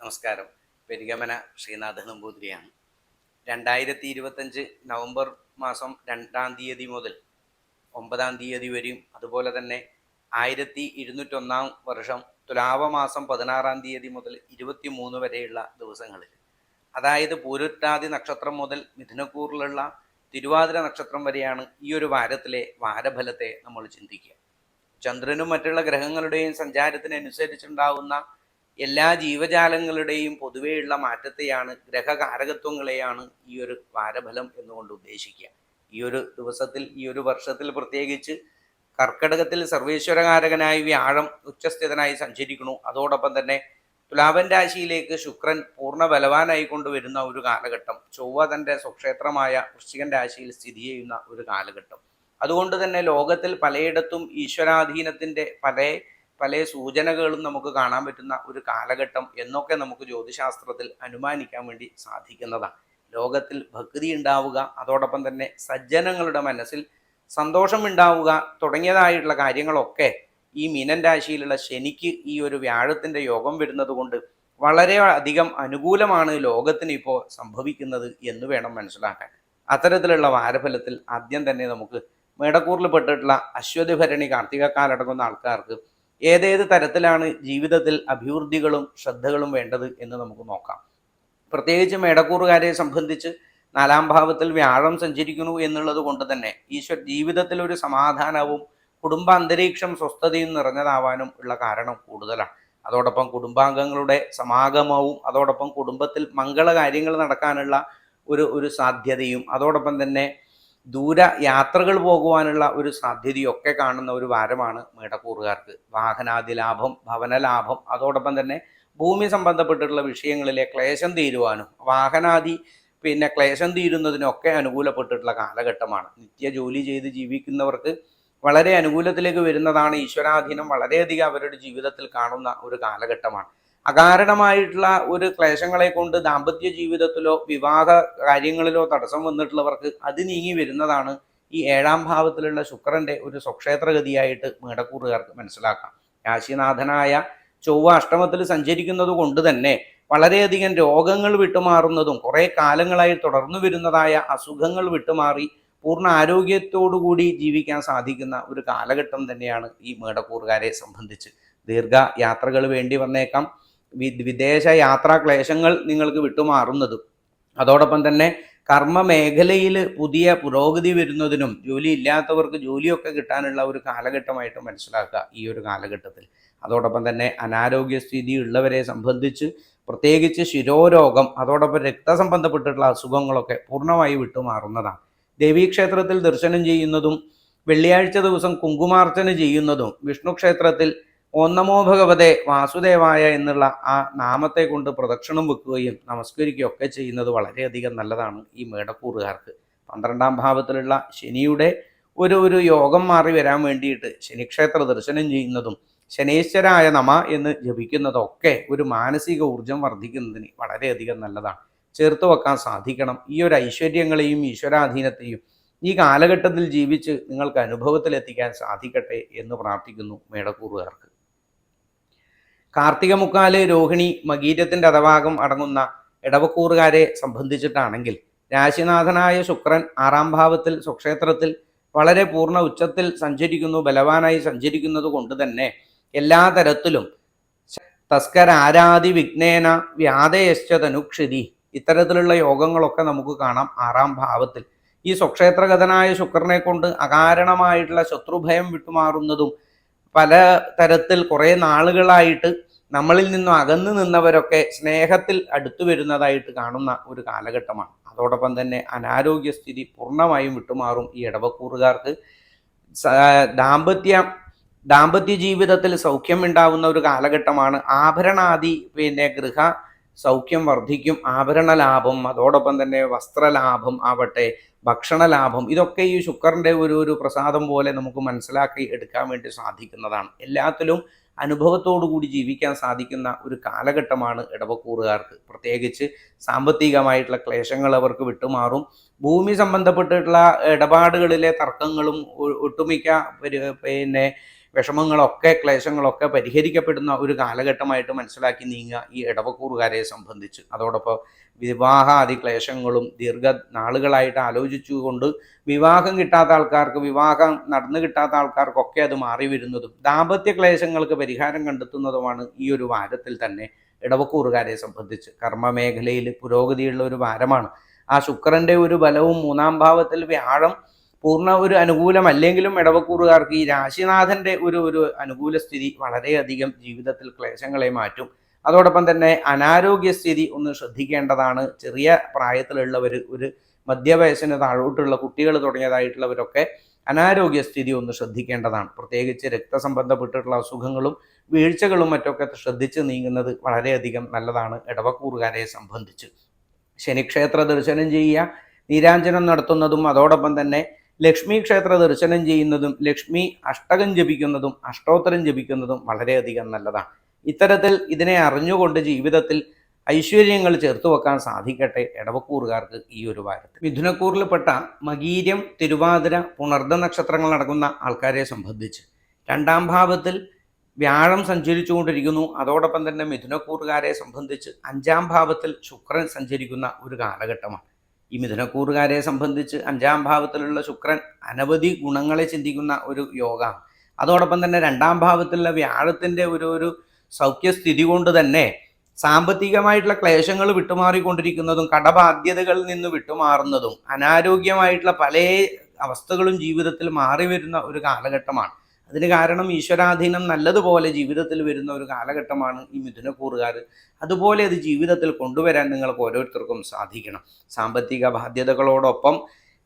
നമസ്കാരം. പെരിഗമന ശ്രീനാഥ നമ്പൂതിരിയാണ്. രണ്ടായിരത്തി ഇരുപത്തഞ്ച് നവംബർ മാസം രണ്ടാം തീയതി മുതൽ ഒമ്പതാം തീയതി വരെയും അതുപോലെ തന്നെ ആയിരത്തി ഇരുന്നൂറ്റൊന്നാം വർഷം തുലാവ മാസം പതിനാറാം തീയതി മുതൽ ഇരുപത്തി മൂന്ന് വരെയുള്ള ദിവസങ്ങളിൽ അതായത് പൂരുട്ടാതി നക്ഷത്രം മുതൽ മിഥുനക്കൂറിലുള്ള തിരുവാതിര നക്ഷത്രം വരെയാണ് ഈ ഒരു വാരത്തിലെ വാരഫലത്തെ നമ്മൾ ചിന്തിക്കുക. ചന്ദ്രനും മറ്റുള്ള ഗ്രഹങ്ങളുടെയും സഞ്ചാരത്തിനനുസരിച്ചുണ്ടാവുന്ന എല്ലാ ജീവജാലങ്ങളുടെയും പൊതുവെയുള്ള മാറ്റത്തെയാണ് ഗ്രഹകാരകത്വങ്ങളെയാണ് ഈ ഒരു വാരഫലം എന്നുകൊണ്ട് ഉദ്ദേശിക്കുക. ഈ ഒരു ദിവസത്തിൽ ഈ ഒരു വർഷത്തിൽ പ്രത്യേകിച്ച് കർക്കടകത്തിൽ സർവേശ്വരകാരകനായി വ്യാഴം ഉച്ചസ്ഥിതനായി സഞ്ചരിക്കുന്നു. അതോടൊപ്പം തന്നെ തുലാവൻ രാശിയിലേക്ക് ശുക്രൻ പൂർണ ബലവാനായി കൊണ്ടുവരുന്ന ഒരു കാലഘട്ടം ചൊവ്വ തന്റെ സ്വക്ഷേത്രമായ വൃശ്ചികൻ രാശിയിൽ സ്ഥിതി ചെയ്യുന്ന ഒരു കാലഘട്ടം. അതുകൊണ്ട് തന്നെ ലോകത്തിൽ പലയിടത്തും ഈശ്വരാധീനത്തിന്റെ പല പല സൂചനകളും നമുക്ക് കാണാൻ പറ്റുന്ന ഒരു കാലഘട്ടം എന്നൊക്കെ നമുക്ക് ജ്യോതിശാസ്ത്രത്തിൽ അനുമാനിക്കാൻ വേണ്ടി സാധിക്കുന്നതാണ്. ലോകത്തിൽ ഭക്തി ഉണ്ടാവുക അതോടൊപ്പം തന്നെ സജ്ജനങ്ങളുടെ മനസ്സിൽ സന്തോഷം ഉണ്ടാവുക തുടങ്ങിയതായിട്ടുള്ള കാര്യങ്ങളൊക്കെ ഈ മീനൻ രാശിയിലുള്ള ശനിക്ക് ഈ ഒരു വ്യാഴത്തിന്റെ യോഗം വരുന്നത് കൊണ്ട് വളരെ അധികം അനുകൂലമാണ് ലോകത്തിന് ഇപ്പോൾ സംഭവിക്കുന്നത് എന്ന് വേണം മനസ്സിലാക്കാൻ. അത്തരത്തിലുള്ള വാരഫലത്തിൽ ആദ്യം തന്നെ നമുക്ക് മേടക്കൂറിൽ പെട്ടിട്ടുള്ള അശ്വതി ഭരണി കാർത്തികക്കാലടങ്ങുന്ന ആൾക്കാർക്ക് ഏതേത് തരത്തിലാണ് ജീവിതത്തിൽ അഭിവൃദ്ധികളും ശ്രദ്ധകളും വേണ്ടത് എന്ന് നമുക്ക് നോക്കാം. പ്രത്യേകിച്ച് മേടക്കൂറുകാരെ സംബന്ധിച്ച് നാലാം ഭാവത്തിൽ വ്യാഴം സഞ്ചരിക്കുന്നു എന്നുള്ളത് കൊണ്ട് തന്നെ ഈശ്വർ ജീവിതത്തിൽ ഒരു സമാധാനവും കുടുംബ അന്തരീക്ഷം സ്വസ്ഥതയും നിറഞ്ഞതാവാനും ഉള്ള കാരണം കൂടുതലാണ്. അതോടൊപ്പം കുടുംബാംഗങ്ങളുടെ സമാഗമവും അതോടൊപ്പം കുടുംബത്തിൽ മംഗള കാര്യങ്ങൾ നടക്കാനുള്ള ഒരു ഒരു സാധ്യതയും അതോടൊപ്പം തന്നെ ദൂര യാത്രകൾ പോകുവാനുള്ള ഒരു സാധ്യതയൊക്കെ കാണുന്ന ഒരു വാരമാണ് മേടക്കൂറുകാർക്ക്. വാഹനാദി ലാഭം ഭവന ലാഭം അതോടൊപ്പം തന്നെ ഭൂമി സംബന്ധപ്പെട്ടിട്ടുള്ള വിഷയങ്ങളിലെ ക്ലേശം തീരുവാനും വാഹനാദി പിന്നെ ക്ലേശം തീരുന്നതിനൊക്കെ അനുകൂലപ്പെട്ടിട്ടുള്ള കാലഘട്ടമാണ്. നിത്യ ജോലി ചെയ്ത് ജീവിക്കുന്നവർക്ക് വളരെ അനുകൂലത്തിലേക്ക് വരുന്നതാണ് ഈശ്വരാധീനം. വളരെയധികം അവരുടെ ജീവിതത്തിൽ കാണുന്ന ഒരു കാലഘട്ടമാണ്. അകാരണമായിട്ടുള്ള ഒരു ക്ലേശങ്ങളെ കൊണ്ട് ദാമ്പത്യ ജീവിതത്തിലോ വിവാഹ കാര്യങ്ങളിലോ തടസ്സം വന്നിട്ടുള്ളവർക്ക് അത് നീങ്ങി വരുന്നതാണ് ഈ ഏഴാം ഭാവത്തിലുള്ള ശുക്രന്റെ ഒരു സ്വക്ഷേത്രഗതിയായിട്ട് മേടക്കൂറുകാർക്ക് മനസ്സിലാക്കാം. രാശിനാഥനായ ചൊവ്വ അഷ്ടമത്തിൽ സഞ്ചരിക്കുന്നത് കൊണ്ട് തന്നെ വളരെയധികം രോഗങ്ങൾ വിട്ടുമാറുന്നതും കുറേ കാലങ്ങളായി തുടർന്നു വരുന്നതായ അസുഖങ്ങൾ വിട്ടുമാറി പൂർണ ആരോഗ്യത്തോടുകൂടി ജീവിക്കാൻ സാധിക്കുന്ന ഒരു കാലഘട്ടം തന്നെയാണ് ഈ മേടക്കൂറുകാരെ സംബന്ധിച്ച്. ദീർഘ യാത്രകൾ വേണ്ടി വന്നേക്കാം. വിദേശ യാത്രാ ക്ലേശങ്ങൾ നിങ്ങൾക്ക് വിട്ടുമാറുന്നതും. അതോടൊപ്പം തന്നെ കർമ്മ മേഖലയിൽ പുതിയ പുരോഗതി വരുന്നതിനും ജോലി ഇല്ലാത്തവർക്ക് ജോലിയൊക്കെ കിട്ടാനുള്ള ഒരു കാലഘട്ടമായിട്ട് മനസ്സിലാക്കുക ഈ ഒരു കാലഘട്ടത്തിൽ. അതോടൊപ്പം തന്നെ അനാരോഗ്യസ്ഥിതി ഉള്ളവരെ സംബന്ധിച്ച് പ്രത്യേകിച്ച് ശിരോരോഗം അതോടൊപ്പം രക്തസംബന്ധപ്പെട്ടിട്ടുള്ള അസുഖങ്ങളൊക്കെ പൂർണമായി വിട്ടുമാറുന്നതാണ്. ദേവീക്ഷേത്രത്തിൽ ദർശനം ചെയ്യുന്നതും വെള്ളിയാഴ്ച ദിവസം കുങ്കുമാർച്ചന ചെയ്യുന്നതും വിഷ്ണു ക്ഷേത്രത്തിൽ ഓം നമോ ഭഗവതെ വാസുദേവായ എന്നുള്ള ആ നാമത്തെ കൊണ്ട് പ്രദക്ഷിണം വെക്കുകയും നമസ്കരിക്കുകയൊക്കെ ചെയ്യുന്നത് വളരെയധികം നല്ലതാണ് ഈ മേടക്കൂറുകാർക്ക്. പന്ത്രണ്ടാം ഭാവത്തിലുള്ള ശനിയുടെ ഒരു ഒരു യോഗം മാറി വരാൻ വേണ്ടിയിട്ട് ശനിക്ഷേത്ര ദർശനം ചെയ്യുന്നതും ശനീശ്വരായ നമ എന്ന് ജപിക്കുന്നതൊക്കെ ഒരു മാനസിക ഊർജം വർദ്ധിക്കുന്നതിന് വളരെയധികം നല്ലതാണ്. ചേർത്ത് വെക്കാൻ സാധിക്കണം. ഈ ഒരു ഐശ്വര്യങ്ങളെയും ഈശ്വരാധീനത്തെയും ഈ കാലഘട്ടത്തിൽ ജീവിച്ച് നിങ്ങൾക്ക് അനുഭവത്തിലെത്തിക്കാൻ സാധിക്കട്ടെ എന്ന് പ്രാർത്ഥിക്കുന്നു മേടക്കൂറുകാർക്ക്. കാർത്തിക മുക്കാൽ രോഹിണി മകീരത്തിന്റെ അധഭാഗം അടങ്ങുന്ന ഇടവക്കൂറുകാരെ സംബന്ധിച്ചിട്ടാണെങ്കിൽ രാശിനാഥനായ ശുക്രൻ ആറാം ഭാവത്തിൽ സ്വക്ഷേത്രത്തിൽ വളരെ പൂർണ ഉച്ചത്തിൽ സഞ്ചരിക്കുന്നു ബലവാനായി സഞ്ചരിക്കുന്നത് കൊണ്ട് തന്നെ എല്ലാ തരത്തിലും തസ്കരാരാതി വിഘ്നേന വ്യാധയശ്ച തനുക്ഷിതി ഇത്തരത്തിലുള്ള യോഗങ്ങളൊക്കെ നമുക്ക് കാണാം ആറാം ഭാവത്തിൽ. ഈ സ്വക്ഷേത്രഗതനായ ശുക്രനെ കൊണ്ട് അകാരണമായിട്ടുള്ള ശത്രുഭയം വിട്ടുമാറുന്നതും പല തരത്തിൽ കുറേ നാളുകളായിട്ട് നമ്മളിൽ നിന്നും അകന്നു നിന്നവരൊക്കെ സ്നേഹത്തിൽ അടുത്തു വരുന്നതായിട്ട് കാണുന്ന ഒരു കാലഘട്ടമാണ്. അതോടൊപ്പം തന്നെ അനാരോഗ്യസ്ഥിതി പൂർണമായും വിട്ടുമാറും ഈ ഇടവക്കൂറുകാർക്ക്. ദാമ്പത്യ ദാമ്പത്യ ജീവിതത്തിൽ സൗഖ്യം ഉണ്ടാവുന്ന ഒരു കാലഘട്ടമാണ്. ആഭരണാദി പിന്നെ ഗൃഹ സൗഖ്യം വർദ്ധിക്കും. ആഭരണ ലാഭം അതോടൊപ്പം തന്നെ വസ്ത്രലാഭം ആവട്ടെ ഭക്ഷണ ലാഭം ഇതൊക്കെ ഈ ശുക്രന്റെ ഒരു ഒരു പ്രസാദം പോലെ നമുക്ക് മനസ്സിലാക്കി എടുക്കാൻ വേണ്ടി സാധിക്കുന്നതാണ്. എല്ലാത്തിലും അനുഭവത്തോടു കൂടി ജീവിക്കാൻ സാധിക്കുന്ന ഒരു കാലഘട്ടമാണ് ഇടവക്കൂറുകാർക്ക്. പ്രത്യേകിച്ച് സാമ്പത്തികമായിട്ടുള്ള ക്ലേശങ്ങൾ അവർക്ക് വിട്ടുമാറും. ഭൂമി സംബന്ധപ്പെട്ടിട്ടുള്ള ഇടപാടുകളിലെ തർക്കങ്ങളും ഒട്ടുമിക്ക പിന്നെ വിഷമങ്ങളൊക്കെ ക്ലേശങ്ങളൊക്കെ പരിഹരിക്കപ്പെടുന്ന ഒരു കാലഘട്ടമായിട്ട് മനസ്സിലാക്കി നീങ്ങുക ഈ ഇടവക്കൂറുകാരെ സംബന്ധിച്ച്. അതോടൊപ്പം വിവാഹാദി ക്ലേശങ്ങളും ദീർഘ നാളുകളായിട്ട് ആലോചിച്ചുകൊണ്ട് വിവാഹം കിട്ടാത്ത ആൾക്കാർക്ക് വിവാഹം നടന്നു കിട്ടാത്ത ആൾക്കാർക്കൊക്കെ അത് മാറി വരുന്നതും ദാമ്പത്യ ക്ലേശങ്ങൾക്ക് പരിഹാരം കണ്ടെത്തുന്നതുമാണ് ഈ ഒരു വാരത്തിൽ തന്നെ ഇടവക്കൂറുകാരെ സംബന്ധിച്ച്. കർമ്മമേഖലയിൽ പുരോഗതിയുള്ള ഒരു വാരമാണ്. ആ ശുക്രന്റെ ഒരു ബലവും മൂന്നാം ഭാവത്തിൽ വ്യാഴം പൂർണ ഒരു അനുകൂലമല്ലെങ്കിലും ഇടവക്കൂറുകാർക്ക് ഈ രാശിനാഥന്റെ ഒരു ഒരു അനുകൂല സ്ഥിതി വളരെയധികം ജീവിതത്തിൽ ക്ലേശങ്ങളെ മാറ്റും. അതോടൊപ്പം തന്നെ അനാരോഗ്യസ്ഥിതി ഒന്ന് ശ്രദ്ധിക്കേണ്ടതാണ്. ചെറിയ പ്രായത്തിലുള്ളവർ ഒരു മധ്യവയസ്സിന് താഴോട്ടുള്ള കുട്ടികൾ തുടങ്ങിയതായിട്ടുള്ളവരൊക്കെ അനാരോഗ്യസ്ഥിതി ഒന്ന് ശ്രദ്ധിക്കേണ്ടതാണ്. പ്രത്യേകിച്ച് രക്തസംബന്ധപ്പെട്ടിട്ടുള്ള അസുഖങ്ങളും വീഴ്ചകളും മറ്റൊക്കെ ശ്രദ്ധിച്ച് നീങ്ങുന്നത് വളരെയധികം നല്ലതാണ് ഇടവക്കൂറുകാരെ സംബന്ധിച്ച്. ശനിക്ഷേത്ര ദർശനം ചെയ്യുക നീരാഞ്ജനം നടത്തുന്നതും അതോടൊപ്പം തന്നെ ലക്ഷ്മി ക്ഷേത്ര ദർശനം ചെയ്യുന്നതും ലക്ഷ്മി അഷ്ടകം ജപിക്കുന്നതും അഷ്ടോത്തരം ജപിക്കുന്നതും വളരെയധികം നല്ലതാണ്. ഇത്തരത്തിൽ ഇതിനെ അറിഞ്ഞുകൊണ്ട് ജീവിതത്തിൽ ഐശ്വര്യങ്ങൾ ചേർത്ത് വെക്കാൻ സാധിക്കട്ടെ ഇടവക്കൂറുകാർക്ക് ഈ ഒരു വാരത്തിൽ. മിഥുനക്കൂറിൽപ്പെട്ട മകീര്യം തിരുവാതിര പുണർദ നക്ഷത്രങ്ങൾ നടക്കുന്ന ആൾക്കാരെ സംബന്ധിച്ച് രണ്ടാം ഭാവത്തിൽ വ്യാഴം സഞ്ചരിച്ചുകൊണ്ടിരിക്കുന്നു. അതോടൊപ്പം തന്നെ മിഥുനക്കൂറുകാരെ സംബന്ധിച്ച് അഞ്ചാം ഭാവത്തിൽ ശുക്രൻ സഞ്ചരിക്കുന്ന ഒരു കാലഘട്ടമാണ്. ഈ മിഥുനക്കൂറുകാരെ സംബന്ധിച്ച് അഞ്ചാം ഭാവത്തിലുള്ള ശുക്രൻ അനവധി ഗുണങ്ങളെ ചിന്തിക്കുന്ന ഒരു യോഗം അതോടൊപ്പം തന്നെ രണ്ടാം ഭാവത്തിലുള്ള വ്യാഴത്തിന്റെ ഒരു ഒരു സൗഖ്യസ്ഥിതി കൊണ്ട് തന്നെ സാമ്പത്തികമായിട്ടുള്ള ക്ലേശങ്ങൾ വിട്ടുമാറിക്കൊണ്ടിരിക്കുന്നതും കടബാധ്യതകളിൽ നിന്ന് വിട്ടുമാറുന്നതും അനാരോഗ്യമായിട്ടുള്ള പല അവസ്ഥകളും ജീവിതത്തിൽ മാറി വരുന്ന ഒരു കാലഘട്ടമാണ്. അതിന് കാരണം ഈശ്വരാധീനം നല്ലതുപോലെ ജീവിതത്തിൽ വരുന്ന ഒരു കാലഘട്ടമാണ് ഈ മിഥുനക്കൂറുകാർ അതുപോലെ അത് ജീവിതത്തിൽ കൊണ്ടുവരാൻ നിങ്ങൾക്ക് ഓരോരുത്തർക്കും സാധിക്കണം. സാമ്പത്തിക ബാധ്യതകളോടൊപ്പം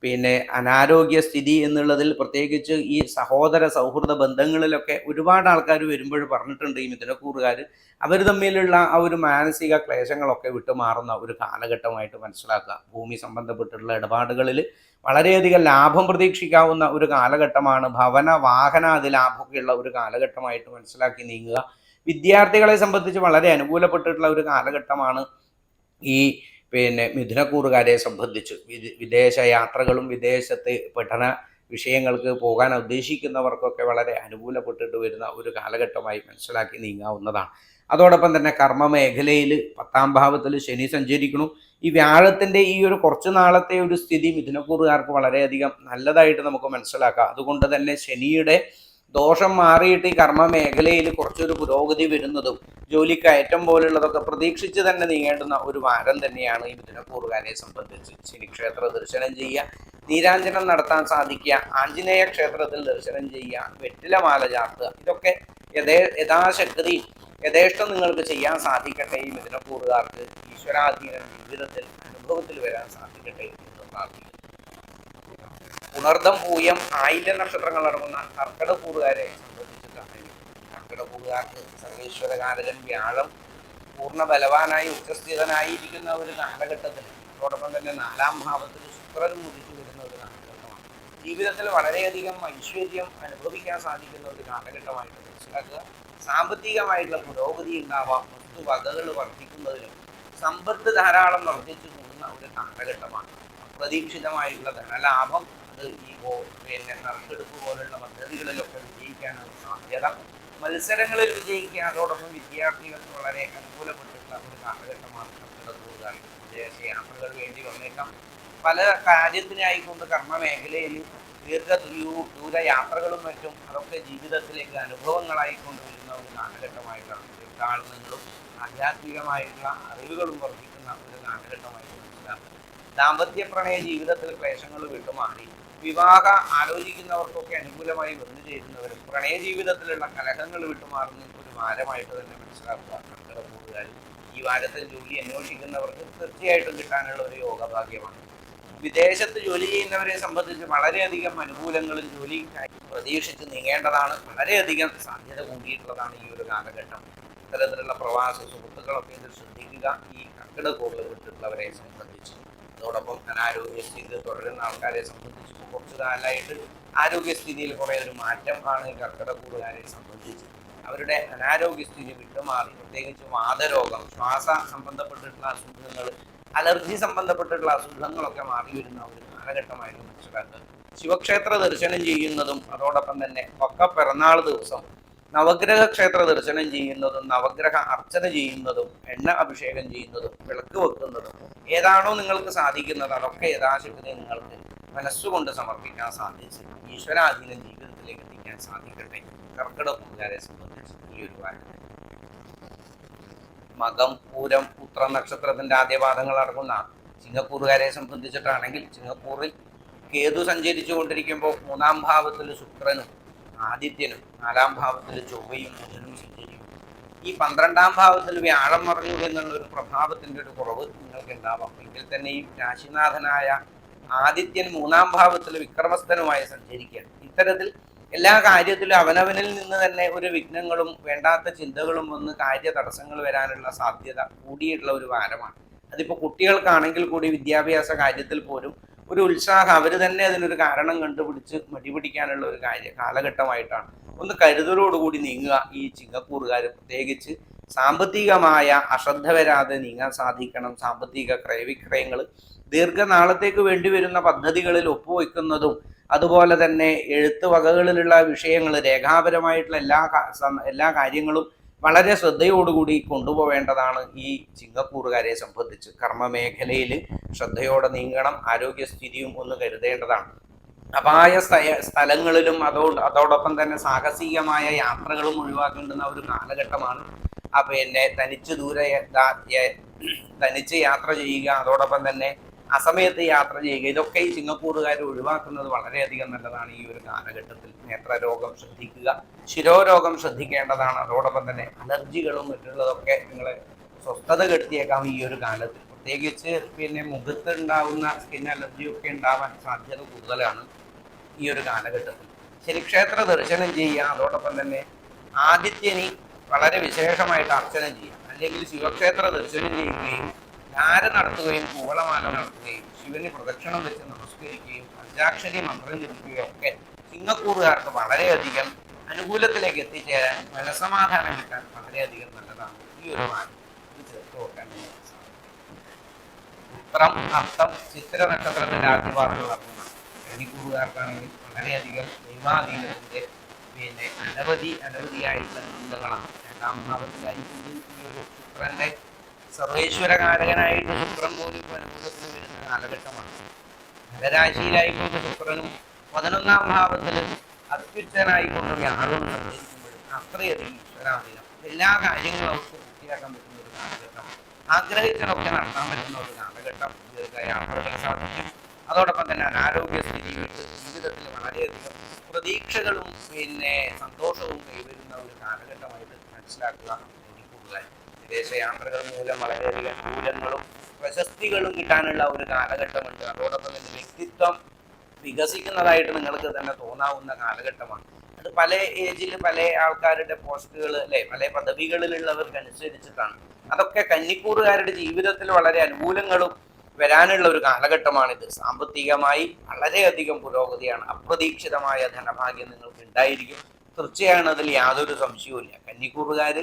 പിന്നെ അനാരോഗ്യ സ്ഥിതി എന്നുള്ളതിൽ പ്രത്യേകിച്ച് ഈ സഹോദര സൗഹൃദ ബന്ധങ്ങളിലൊക്കെ ഒരുപാട് ആൾക്കാർ വരുമ്പോൾ പറഞ്ഞിട്ടുണ്ട് ഈ മിഥുനക്കൂറുകാർ അവർ തമ്മിലുള്ള ആ ഒരു മാനസിക ക്ലേശങ്ങളൊക്കെ വിട്ടുമാറുന്ന ഒരു കാലഘട്ടമായിട്ട് മനസ്സിലാക്കുക. ഭൂമി സംബന്ധപ്പെട്ടുള്ള ഇടപാടുകളിൽ വളരെയധികം ലാഭം പ്രതീക്ഷിക്കാവുന്ന ഒരു കാലഘട്ടമാണ്. ഭവന വാഹനാദി ലാഭമൊക്കെയുള്ള ഒരു കാലഘട്ടമായിട്ട് മനസ്സിലാക്കി നീങ്ങുക. വിദ്യാർത്ഥികളെ സംബന്ധിച്ച് വളരെ അനുകൂലപ്പെട്ടിട്ടുള്ള ഒരു കാലഘട്ടമാണ് ഈ പിന്നെ മിഥുനക്കൂറുകാരെ സംബന്ധിച്ച്. വിദേശ യാത്രകളും വിദേശത്തെ പഠന വിഷയങ്ങൾക്ക് പോകാൻ ഉദ്ദേശിക്കുന്നവർക്കൊക്കെ വളരെ അനുകൂലപ്പെട്ടിട്ട് വരുന്ന ഒരു കാലഘട്ടമായി മനസ്സിലാക്കി നീങ്ങാവുന്നതാണ്. അതോടൊപ്പം തന്നെ കർമ്മ മേഖലയിൽ പത്താം ഭാവത്തിൽ ശനി സഞ്ചരിക്കണം ഈ വ്യാഴത്തിന്റെ ഈ ഒരു കുറച്ച് നാളത്തെ ഒരു സ്ഥിതി മിഥുനക്കൂറുകാർക്ക് വളരെയധികം നല്ലതായിട്ട് നമുക്ക് മനസ്സിലാക്കാം. അതുകൊണ്ട് തന്നെ ശനിയുടെ ദോഷം മാറിയിട്ട് ഈ കർമ്മ മേഖലയിൽ കുറച്ചൊരു പുരോഗതി വരുന്നതും ജോലി കയറ്റം പോലുള്ളതൊക്കെ പ്രതീക്ഷിച്ച് തന്നെ നീങ്ങേണ്ടുന്ന ഒരു വാരം തന്നെയാണ് ഈ മിഥുനക്കൂറുകാരെ സംബന്ധിച്ച് ശനിക്ഷേത്ര ദർശനം ചെയ്യുക നീരാഞ്ജനം നടത്താൻ സാധിക്കുക ആഞ്ജനേയ ക്ഷേത്രത്തിൽ ദർശനം ചെയ്യുക വെറ്റിലമാല ചാർത്തുക ഇതൊക്കെ യഥേ യഥാശക്തി യഥേഷ്ടം നിങ്ങൾക്ക് ചെയ്യാൻ സാധിക്കട്ടെ ഈ മിഥുനക്കൂറുകാർക്ക് ഈശ്വരാധീനം ജീവിതത്തിൽ അനുഭവത്തിൽ വരാൻ സാധിക്കട്ടെ എന്ന് പ്രാർത്ഥിക്കുന്നു. ഉണർദം പൂയം ആയില്യ നക്ഷത്രങ്ങൾ അടങ്ങുന്ന കർക്കിടകൂറുകാരെ സംബന്ധിച്ചിട്ടാണ് കർക്കിടകൂറുകാർക്ക് സർവേശ്വരകാരകൻ വ്യാഴം പൂർണ ബലവാനായി ഉച്ചസ്ഥിതനായിരിക്കുന്ന ഒരു കാലഘട്ടത്തിൽ അതോടൊപ്പം തന്നെ നാലാം ഭാവത്തിൽ ശുക്രൻ മുടിച്ചു വരുന്ന ഒരു കാലഘട്ടമാണ്. ജീവിതത്തിൽ വളരെയധികം ഐശ്വര്യം അനുഭവിക്കാൻ സാധിക്കുന്ന ഒരു കാലഘട്ടമായിട്ട് മനസ്സിലാക്കുക. സാമ്പത്തികമായിട്ടുള്ള പുരോഗതി ഉണ്ടാവാം വസ്തുവകകൾ വർദ്ധിക്കുന്നതിനും സമ്പത്ത് ധാരാളം വർദ്ധിച്ചു കൂടുന്ന ഒരു കാലഘട്ടമാണ്. അപ്രതീക്ഷിതമായിട്ടുള്ള ധനലാഭം ഗോ- പിന്നെ നറുക്കെടുപ്പ് പോലുള്ള പദ്ധതികളിലൊക്കെ വിജയിക്കാനുള്ള സാധ്യത. മത്സരങ്ങളിൽ വിജയിക്കുക അതോടൊപ്പം വിദ്യാർത്ഥികൾക്ക് വളരെ അനുകൂലപ്പെട്ടിട്ടുള്ള ഒരു കാലഘട്ടമാണ് കടന്നുപോകാൻ വിദേശ യാത്രകൾ വേണ്ടി വന്നേക്കാം. പല കാര്യത്തിനായിക്കൊണ്ട് കർമ്മമേഖലയിൽ ദീർഘ ദൂര യാത്രകളും മറ്റും അതൊക്കെ ജീവിതത്തിലേക്ക് അനുഭവങ്ങളായിക്കൊണ്ട് വരുന്ന ഒരു കാലഘട്ടമായിട്ടാണ് തീർത്ഥാടനങ്ങളും ആധ്യാത്മികമായിട്ടുള്ള അറിവുകളും വർദ്ധിക്കുന്ന ഒരു കാലഘട്ടമായിട്ട് മനസ്സിലാക്കുന്നത് ദാമ്പത്യ പ്രണയ ജീവിതത്തിൽ ക്ലേശങ്ങൾ വിട്ടുമാറി വിവാഹ ആലോചിക്കുന്നവർക്കൊക്കെ അനുകൂലമായി വന്നു ചേരുന്നവരും പ്രണയ ജീവിതത്തിലുള്ള കലഹങ്ങൾ വിട്ടുമാറുന്ന ഒരു വാരമായിട്ട് തന്നെ മനസ്സിലാക്കുക. ഈ വാരത്തിൽ ജോലി അന്വേഷിക്കുന്നവർക്ക് തീർച്ചയായിട്ടും കിട്ടാനുള്ള ഒരു യോഗഭാഗ്യമാണ്. വിദേശത്ത് ജോലി ചെയ്യുന്നവരെ സംബന്ധിച്ച് വളരെയധികം അനുകൂലങ്ങളും ജോലിക്കായി പ്രതീക്ഷിച്ച് നീങ്ങേണ്ടതാണ്. വളരെയധികം സാധ്യത കൂടിയിട്ടുള്ളതാണ് ഈ ഒരു കാലഘട്ടം. ഇത്തരത്തിലുള്ള പ്രവാസ സുഹൃത്തുക്കളൊക്കെ ഇത് ശ്രദ്ധിക്കുക. ഈ കർക്കിടകൂറിൽ വിട്ടിട്ടുള്ളവരെ സംബന്ധിച്ച്. അതോടൊപ്പം അനാരോഗ്യസ്ഥിതി തുടരുന്ന ആൾക്കാരെ സംബന്ധിച്ച് കുറച്ച് കാലമായിട്ട് ആരോഗ്യസ്ഥിതിയിൽ കുറേ ഒരു മാറ്റം ആണ് കർക്കിടക്കൂടുകാരെ സംബന്ധിച്ച്. അവരുടെ അനാരോഗ്യസ്ഥിതി വിട്ടുമാറി പ്രത്യേകിച്ച് വാതരോഗം ശ്വാസ സംബന്ധപ്പെട്ടിട്ടുള്ള അസുഖങ്ങൾ അലർജി സംബന്ധപ്പെട്ടിട്ടുള്ള അസുഖങ്ങളൊക്കെ മാറി വരുന്ന ഒരു കാലഘട്ടമായിരുന്നു മനസ്സിലാക്കുക ശിവക്ഷേത്ര ദർശനം ചെയ്യുന്നതും അതോടൊപ്പം തന്നെ ഒക്കെ പിറന്നാൾ ദിവസം നവഗ്രഹ ക്ഷേത്ര ദർശനം ചെയ്യുന്നതും നവഗ്രഹ അർച്ചന ചെയ്യുന്നതും എണ്ണ അഭിഷേകം ചെയ്യുന്നതും വിളക്ക് വെക്കുന്നതും ഏതാണോ നിങ്ങൾക്ക് സാധിക്കുന്നത് അതൊക്കെ യഥാശക്തി നിങ്ങൾക്ക് മനസ്സുകൊണ്ട് സമർപ്പിക്കാൻ സാധിച്ച് ഈശ്വരാധീന ജീവിതത്തിലേക്ക് എത്തിക്കാൻ സാധിക്കട്ടെ. കർക്കിടക പൂജാരെ സംബന്ധിച്ച് ഈ ഒരു മകം പൂരം പുത്ര നക്ഷത്രത്തിന്റെ ആദ്യപാദങ്ങൾ അടങ്ങുന്ന സിംഗപ്പൂറുകാരെ സംബന്ധിച്ചിട്ടാണെങ്കിൽ സിംഗപ്പൂറിൽ കേതു സഞ്ചരിച്ചു കൊണ്ടിരിക്കുമ്പോൾ മൂന്നാം ഭാവത്തിൽ ശുക്രനും ആദിത്യനും നാലാം ഭാവത്തിൽ ചൊവ്വയും ബുധനും സഞ്ചരിക്കും ഈ പന്ത്രണ്ടാം ഭാവത്തിൽ വ്യാഴം മറഞ്ഞു എന്നുള്ള ഒരു പ്രഭാവത്തിന്റെ ഒരു കുറവ് നിങ്ങൾക്ക് ഉണ്ടാവാം എങ്കിൽ തന്നെയും രാശിനാഥനായ ആദിത്യൻ മൂന്നാം ഭാവത്തിൽ വിക്രമസ്ഥനുമായി സഞ്ചരിക്കുകയാണ്. ഇത്തരത്തിൽ എല്ലാ കാര്യത്തിലും അവനവനിൽ നിന്ന് തന്നെ ഒരു വിഘ്നങ്ങളും വേണ്ടാത്ത ചിന്തകളും വന്ന് കാര്യ തടസ്സങ്ങൾ വരാനുള്ള സാധ്യത കൂടിയിട്ടുള്ള ഒരു വാരമാണ്. അതിപ്പോൾ കുട്ടികൾക്കാണെങ്കിൽ കൂടി വിദ്യാഭ്യാസ കാര്യത്തിൽ പോലും ഒരു ഉത്സാഹം. അവർ തന്നെ അതിനൊരു കാരണം കണ്ടുപിടിച്ച് മടിപിടിക്കാനുള്ള ഒരു കാര്യ കാലഘട്ടമായിട്ടാണ്. ഒന്ന് കരുതലോടുകൂടി നീങ്ങുക. ഈ ചിങ്ങക്കൂറുകാർ പ്രത്യേകിച്ച് സാമ്പത്തികമായ അശ്രദ്ധ വരാതെ നീങ്ങാൻ സാധിക്കണം. സാമ്പത്തിക ക്രയവിക്രയങ്ങൾ ദീർഘനാളത്തേക്ക് വേണ്ടി വരുന്ന പദ്ധതികളിൽ ഒപ്പുവെക്കുന്നതും അതുപോലെ തന്നെ എഴുത്ത് വകകളിലുള്ള വിഷയങ്ങൾ രേഖാപരമായിട്ടുള്ള എല്ലാ എല്ലാ കാര്യങ്ങളും വളരെ ശ്രദ്ധയോടുകൂടി കൊണ്ടുപോവേണ്ടതാണ് ഈ ചിങ്ങക്കൂറുകാരെ സംബന്ധിച്ച്. കർമ്മ മേഖലയിൽ ശ്രദ്ധയോടെ നീങ്ങണം ആരോഗ്യസ്ഥിതിയും ഒന്ന് കരുതേണ്ടതാണ്. അപായ സ്ഥലങ്ങളിലും അതോ അതോടൊപ്പം തന്നെ സാഹസികമായ യാത്രകളും ഒഴിവാക്കേണ്ടുന്ന ഒരു കാലഘട്ടമാണ്. പിന്നെ തനിച്ച് ദൂരെ തനിച്ച് യാത്ര ചെയ്യുക അതോടൊപ്പം തന്നെ അസമയത്ത് യാത്ര ചെയ്യുക. ഇതൊക്കെ ഈ സിംഗപ്പൂറുകാർ ഒഴിവാക്കുന്നത് വളരെയധികം നല്ലതാണ് ഈ ഒരു കാലഘട്ടത്തിൽ. നേത്രരോഗം ശ്രദ്ധിക്കുക. ശിരോരോഗം ശ്രദ്ധിക്കേണ്ടതാണ്. അതോടൊപ്പം തന്നെ അലർജികളും മറ്റുള്ളതൊക്കെ നിങ്ങളെ സ്വസ്ഥത കെടുത്തിയേക്കാം ഈ ഒരു കാലത്ത്. പ്രത്യേകിച്ച് പിന്നെ മുഖത്ത് ഉണ്ടാവുന്ന സ്കിൻ അലർജിയൊക്കെ ഉണ്ടാവാൻ സാധ്യത കൂടുതലാണ് ഈ ഒരു കാലഘട്ടത്തിൽ. ശനിക്ഷേത്ര ദർശനം ചെയ്യുക. അതോടൊപ്പം തന്നെ ആദിത്യനി വളരെ വിശേഷമായിട്ട് അർച്ചന ചെയ്യുക. അല്ലെങ്കിൽ ശിവക്ഷേത്ര ദർശനം ചെയ്യുകയും ധാര നടത്തുകയും കൂവളമാല നടത്തുകയും ശിവന് പ്രദക്ഷിണം വെച്ച് നമസ്കരിക്കുകയും പഞ്ചാക്ഷരി മന്ത്രം ജപിക്കുകയും ഒക്കെ സിംഗപ്പൂറുകാർക്ക് വളരെയധികം അനുകൂലത്തിലേക്ക് എത്തിച്ചേരാൻ മനസമാധാനം കിട്ടാൻ വളരെയധികം നല്ലതാണ്. ഈ ഒരു ഇത് ചേർത്ത് വെക്കാൻ. ഉത്രം അർത്ഥം ചിത്ര നക്ഷത്രത്തിന്റെ ആദ്യവാർത്തകൾ നടത്തുന്ന വളരെയധികം ദൈവാധീനത്തിന്റെ പിന്നെ അനവധി അനവധിയായിട്ടുള്ള ചിന്തകളാണ്. രണ്ടാം ഒരു ശുക്രന്റെ സർവേശ്വരകാരകനായിട്ട് ശുക്രൻ പോലും ഇപ്പോൾ അനുഭവത്തിൽ വരുന്ന കാലഘട്ടമാണ് ധനരാശിയിലായിക്കൊണ്ട് ശുക്രനും പതിനൊന്നാം ഭാവത്തിൽ അത്യുച്ചനായിക്കൊണ്ട് വ്യാഴവും സഞ്ചരിക്കുമ്പോഴും അത്രയധികം ഈശ്വരാധീനം. എല്ലാ കാര്യങ്ങളും അവർക്ക് പൂർത്തിയാക്കാൻ പറ്റുന്ന ഒരു കാലഘട്ടം ആഗ്രഹിച്ചതൊക്കെ നടത്താൻ പറ്റുന്ന ഒരു കാലഘട്ടം. ദീർഘയാത്രകൾ സാധിക്കും. അതോടൊപ്പം തന്നെ അനാരോഗ്യ സ്ഥിതിയിൽ ജീവിതത്തിൽ വളരെയധികം പ്രതീക്ഷകളും പിന്നെ സന്തോഷവും കൈവരുന്ന ഒരു കാലഘട്ടമായിട്ട് മനസ്സിലാക്കുക കൂട്ടുകാർ വിദേശയാത്രകൾ മൂലം വളരെയധികം മൂല്യങ്ങളും പ്രശസ്തികളും കിട്ടാനുള്ള ഒരു കാലഘട്ടമുണ്ട്. അതോടൊപ്പം തന്നെ വ്യക്തിത്വം വികസിക്കുന്നതായിട്ട് നിങ്ങൾക്ക് തന്നെ തോന്നാവുന്ന കാലഘട്ടമാണ്. അത് പല ഏജിൽ പല ആൾക്കാരുടെ പോസ്റ്റുകൾ അല്ലെ പല പദവികളിലുള്ളവർക്ക് അനുസരിച്ചിട്ടാണ് അതൊക്കെ കന്നിക്കൂറുകാരുടെ ജീവിതത്തിൽ വളരെ അനുകൂലങ്ങളും വരാനുള്ള ഒരു കാലഘട്ടമാണിത്. സാമ്പത്തികമായി വളരെയധികം പുരോഗതിയാണ്. അപ്രതീക്ഷിതമായ ധനഭാഗ്യം നിങ്ങൾക്ക് ഉണ്ടായിരിക്കും തീർച്ചയാണ് അതിൽ യാതൊരു സംശയവുമില്ല. കന്നിക്കൂറുകാർ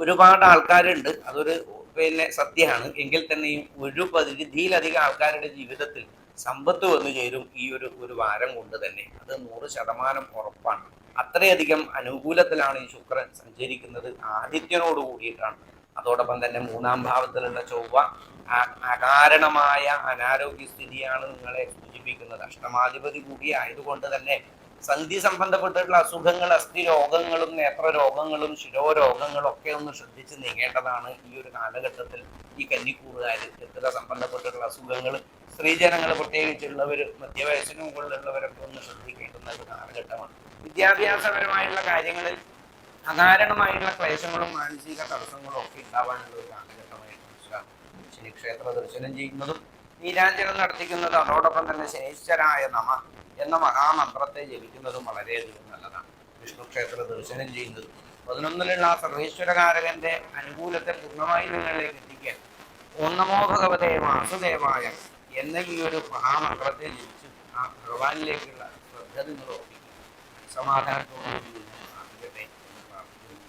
ഒരുപാട് ആൾക്കാരുണ്ട്. അതൊരു പിന്നെ സത്യമാണ്. എങ്കിൽ തന്നെയും ഒരു പരിധിയിലധികം ആൾക്കാരുടെ ജീവിതത്തിൽ സമ്പത്ത് വന്നു ചേരും ഈ ഒരു ഒരു വാരം കൊണ്ട് തന്നെ. അത് നൂറ് ശതമാനം ഉറപ്പാണ്. അത്രയധികം അനുകൂലത്തിലാണ് ഈ ശുക്രൻ സഞ്ചരിക്കുന്നത്. ആദിത്യനോട് കൂടിയിട്ടാണ്. അതോടൊപ്പം തന്നെ മൂന്നാം ഭാവത്തിലുള്ള ചൊവ്വ അകാരണമായ അനാരോഗ്യസ്ഥിതിയാണ് നിങ്ങളെ സൂചിപ്പിക്കുന്നത്. അഷ്ടമാധിപതി കൂടി ആയതുകൊണ്ട് തന്നെ സന്ധി സംബന്ധപ്പെട്ടിട്ടുള്ള അസുഖങ്ങൾ അസ്ഥി രോഗങ്ങളും നേത്ര രോഗങ്ങളും ശിരോരോഗങ്ങളും ഒക്കെ ഒന്ന് ശ്രദ്ധിച്ച് നീങ്ങേണ്ടതാണ് ഈ ഒരു കാലഘട്ടത്തിൽ ഈ കന്നിക്കൂറുകാർ ചെത്തുക സംബന്ധപ്പെട്ടിട്ടുള്ള അസുഖങ്ങൾ സ്ത്രീജനങ്ങൾ പ്രത്യേകിച്ചുള്ളവർ മധ്യവയസ്സിന് മുകളിലുള്ളവരൊക്കെ ഒന്ന് ശ്രദ്ധിക്കേണ്ടുന്ന ഒരു കാലഘട്ടമാണ്. വിദ്യാഭ്യാസപരമായുള്ള കാര്യങ്ങളിൽ അകാരണമായിട്ടുള്ള ക്ലേശങ്ങളും മാനസിക തടസ്സങ്ങളും ഒക്കെ ഉണ്ടാവാനുള്ള ഒരു കാലഘട്ടമായിട്ട് മനസ്സിലാക്കും ശനിക്ഷേത്ര ദർശനം ചെയ്യുന്നതും നീരാഞ്ജനം നടത്തിക്കുന്നതും അതോടൊപ്പം തന്നെ ശനീശ്വരായ നമ എന്ന മഹാമന്ത്രത്തെ ജപിക്കുന്നതും വളരെയധികം നല്ലതാണ്. വിഷ്ണു ക്ഷേത്ര ദർശനം ചെയ്യുന്നത്. പതിനൊന്നിലുള്ള സർവേശ്വരകാരകന്റെ അനുകൂലത്തെ പൂർണമായി നിങ്ങളിലേക്ക് എത്തിക്കാൻ ഓം നമോ ഭഗവതേ വാസുദേവായ എന്ന ഈ ഒരു മഹാമന്ത്രത്തെ ജപിച്ച് ആ ഭഗവാനിലേക്കുള്ള ശ്രദ്ധ നിങ്ങൾ ഓർപ്പിക്കുക സമാധാനത്തോടുകൂടി സാധിക്കട്ടെ എന്ന് പ്രാർത്ഥിക്കുന്നു.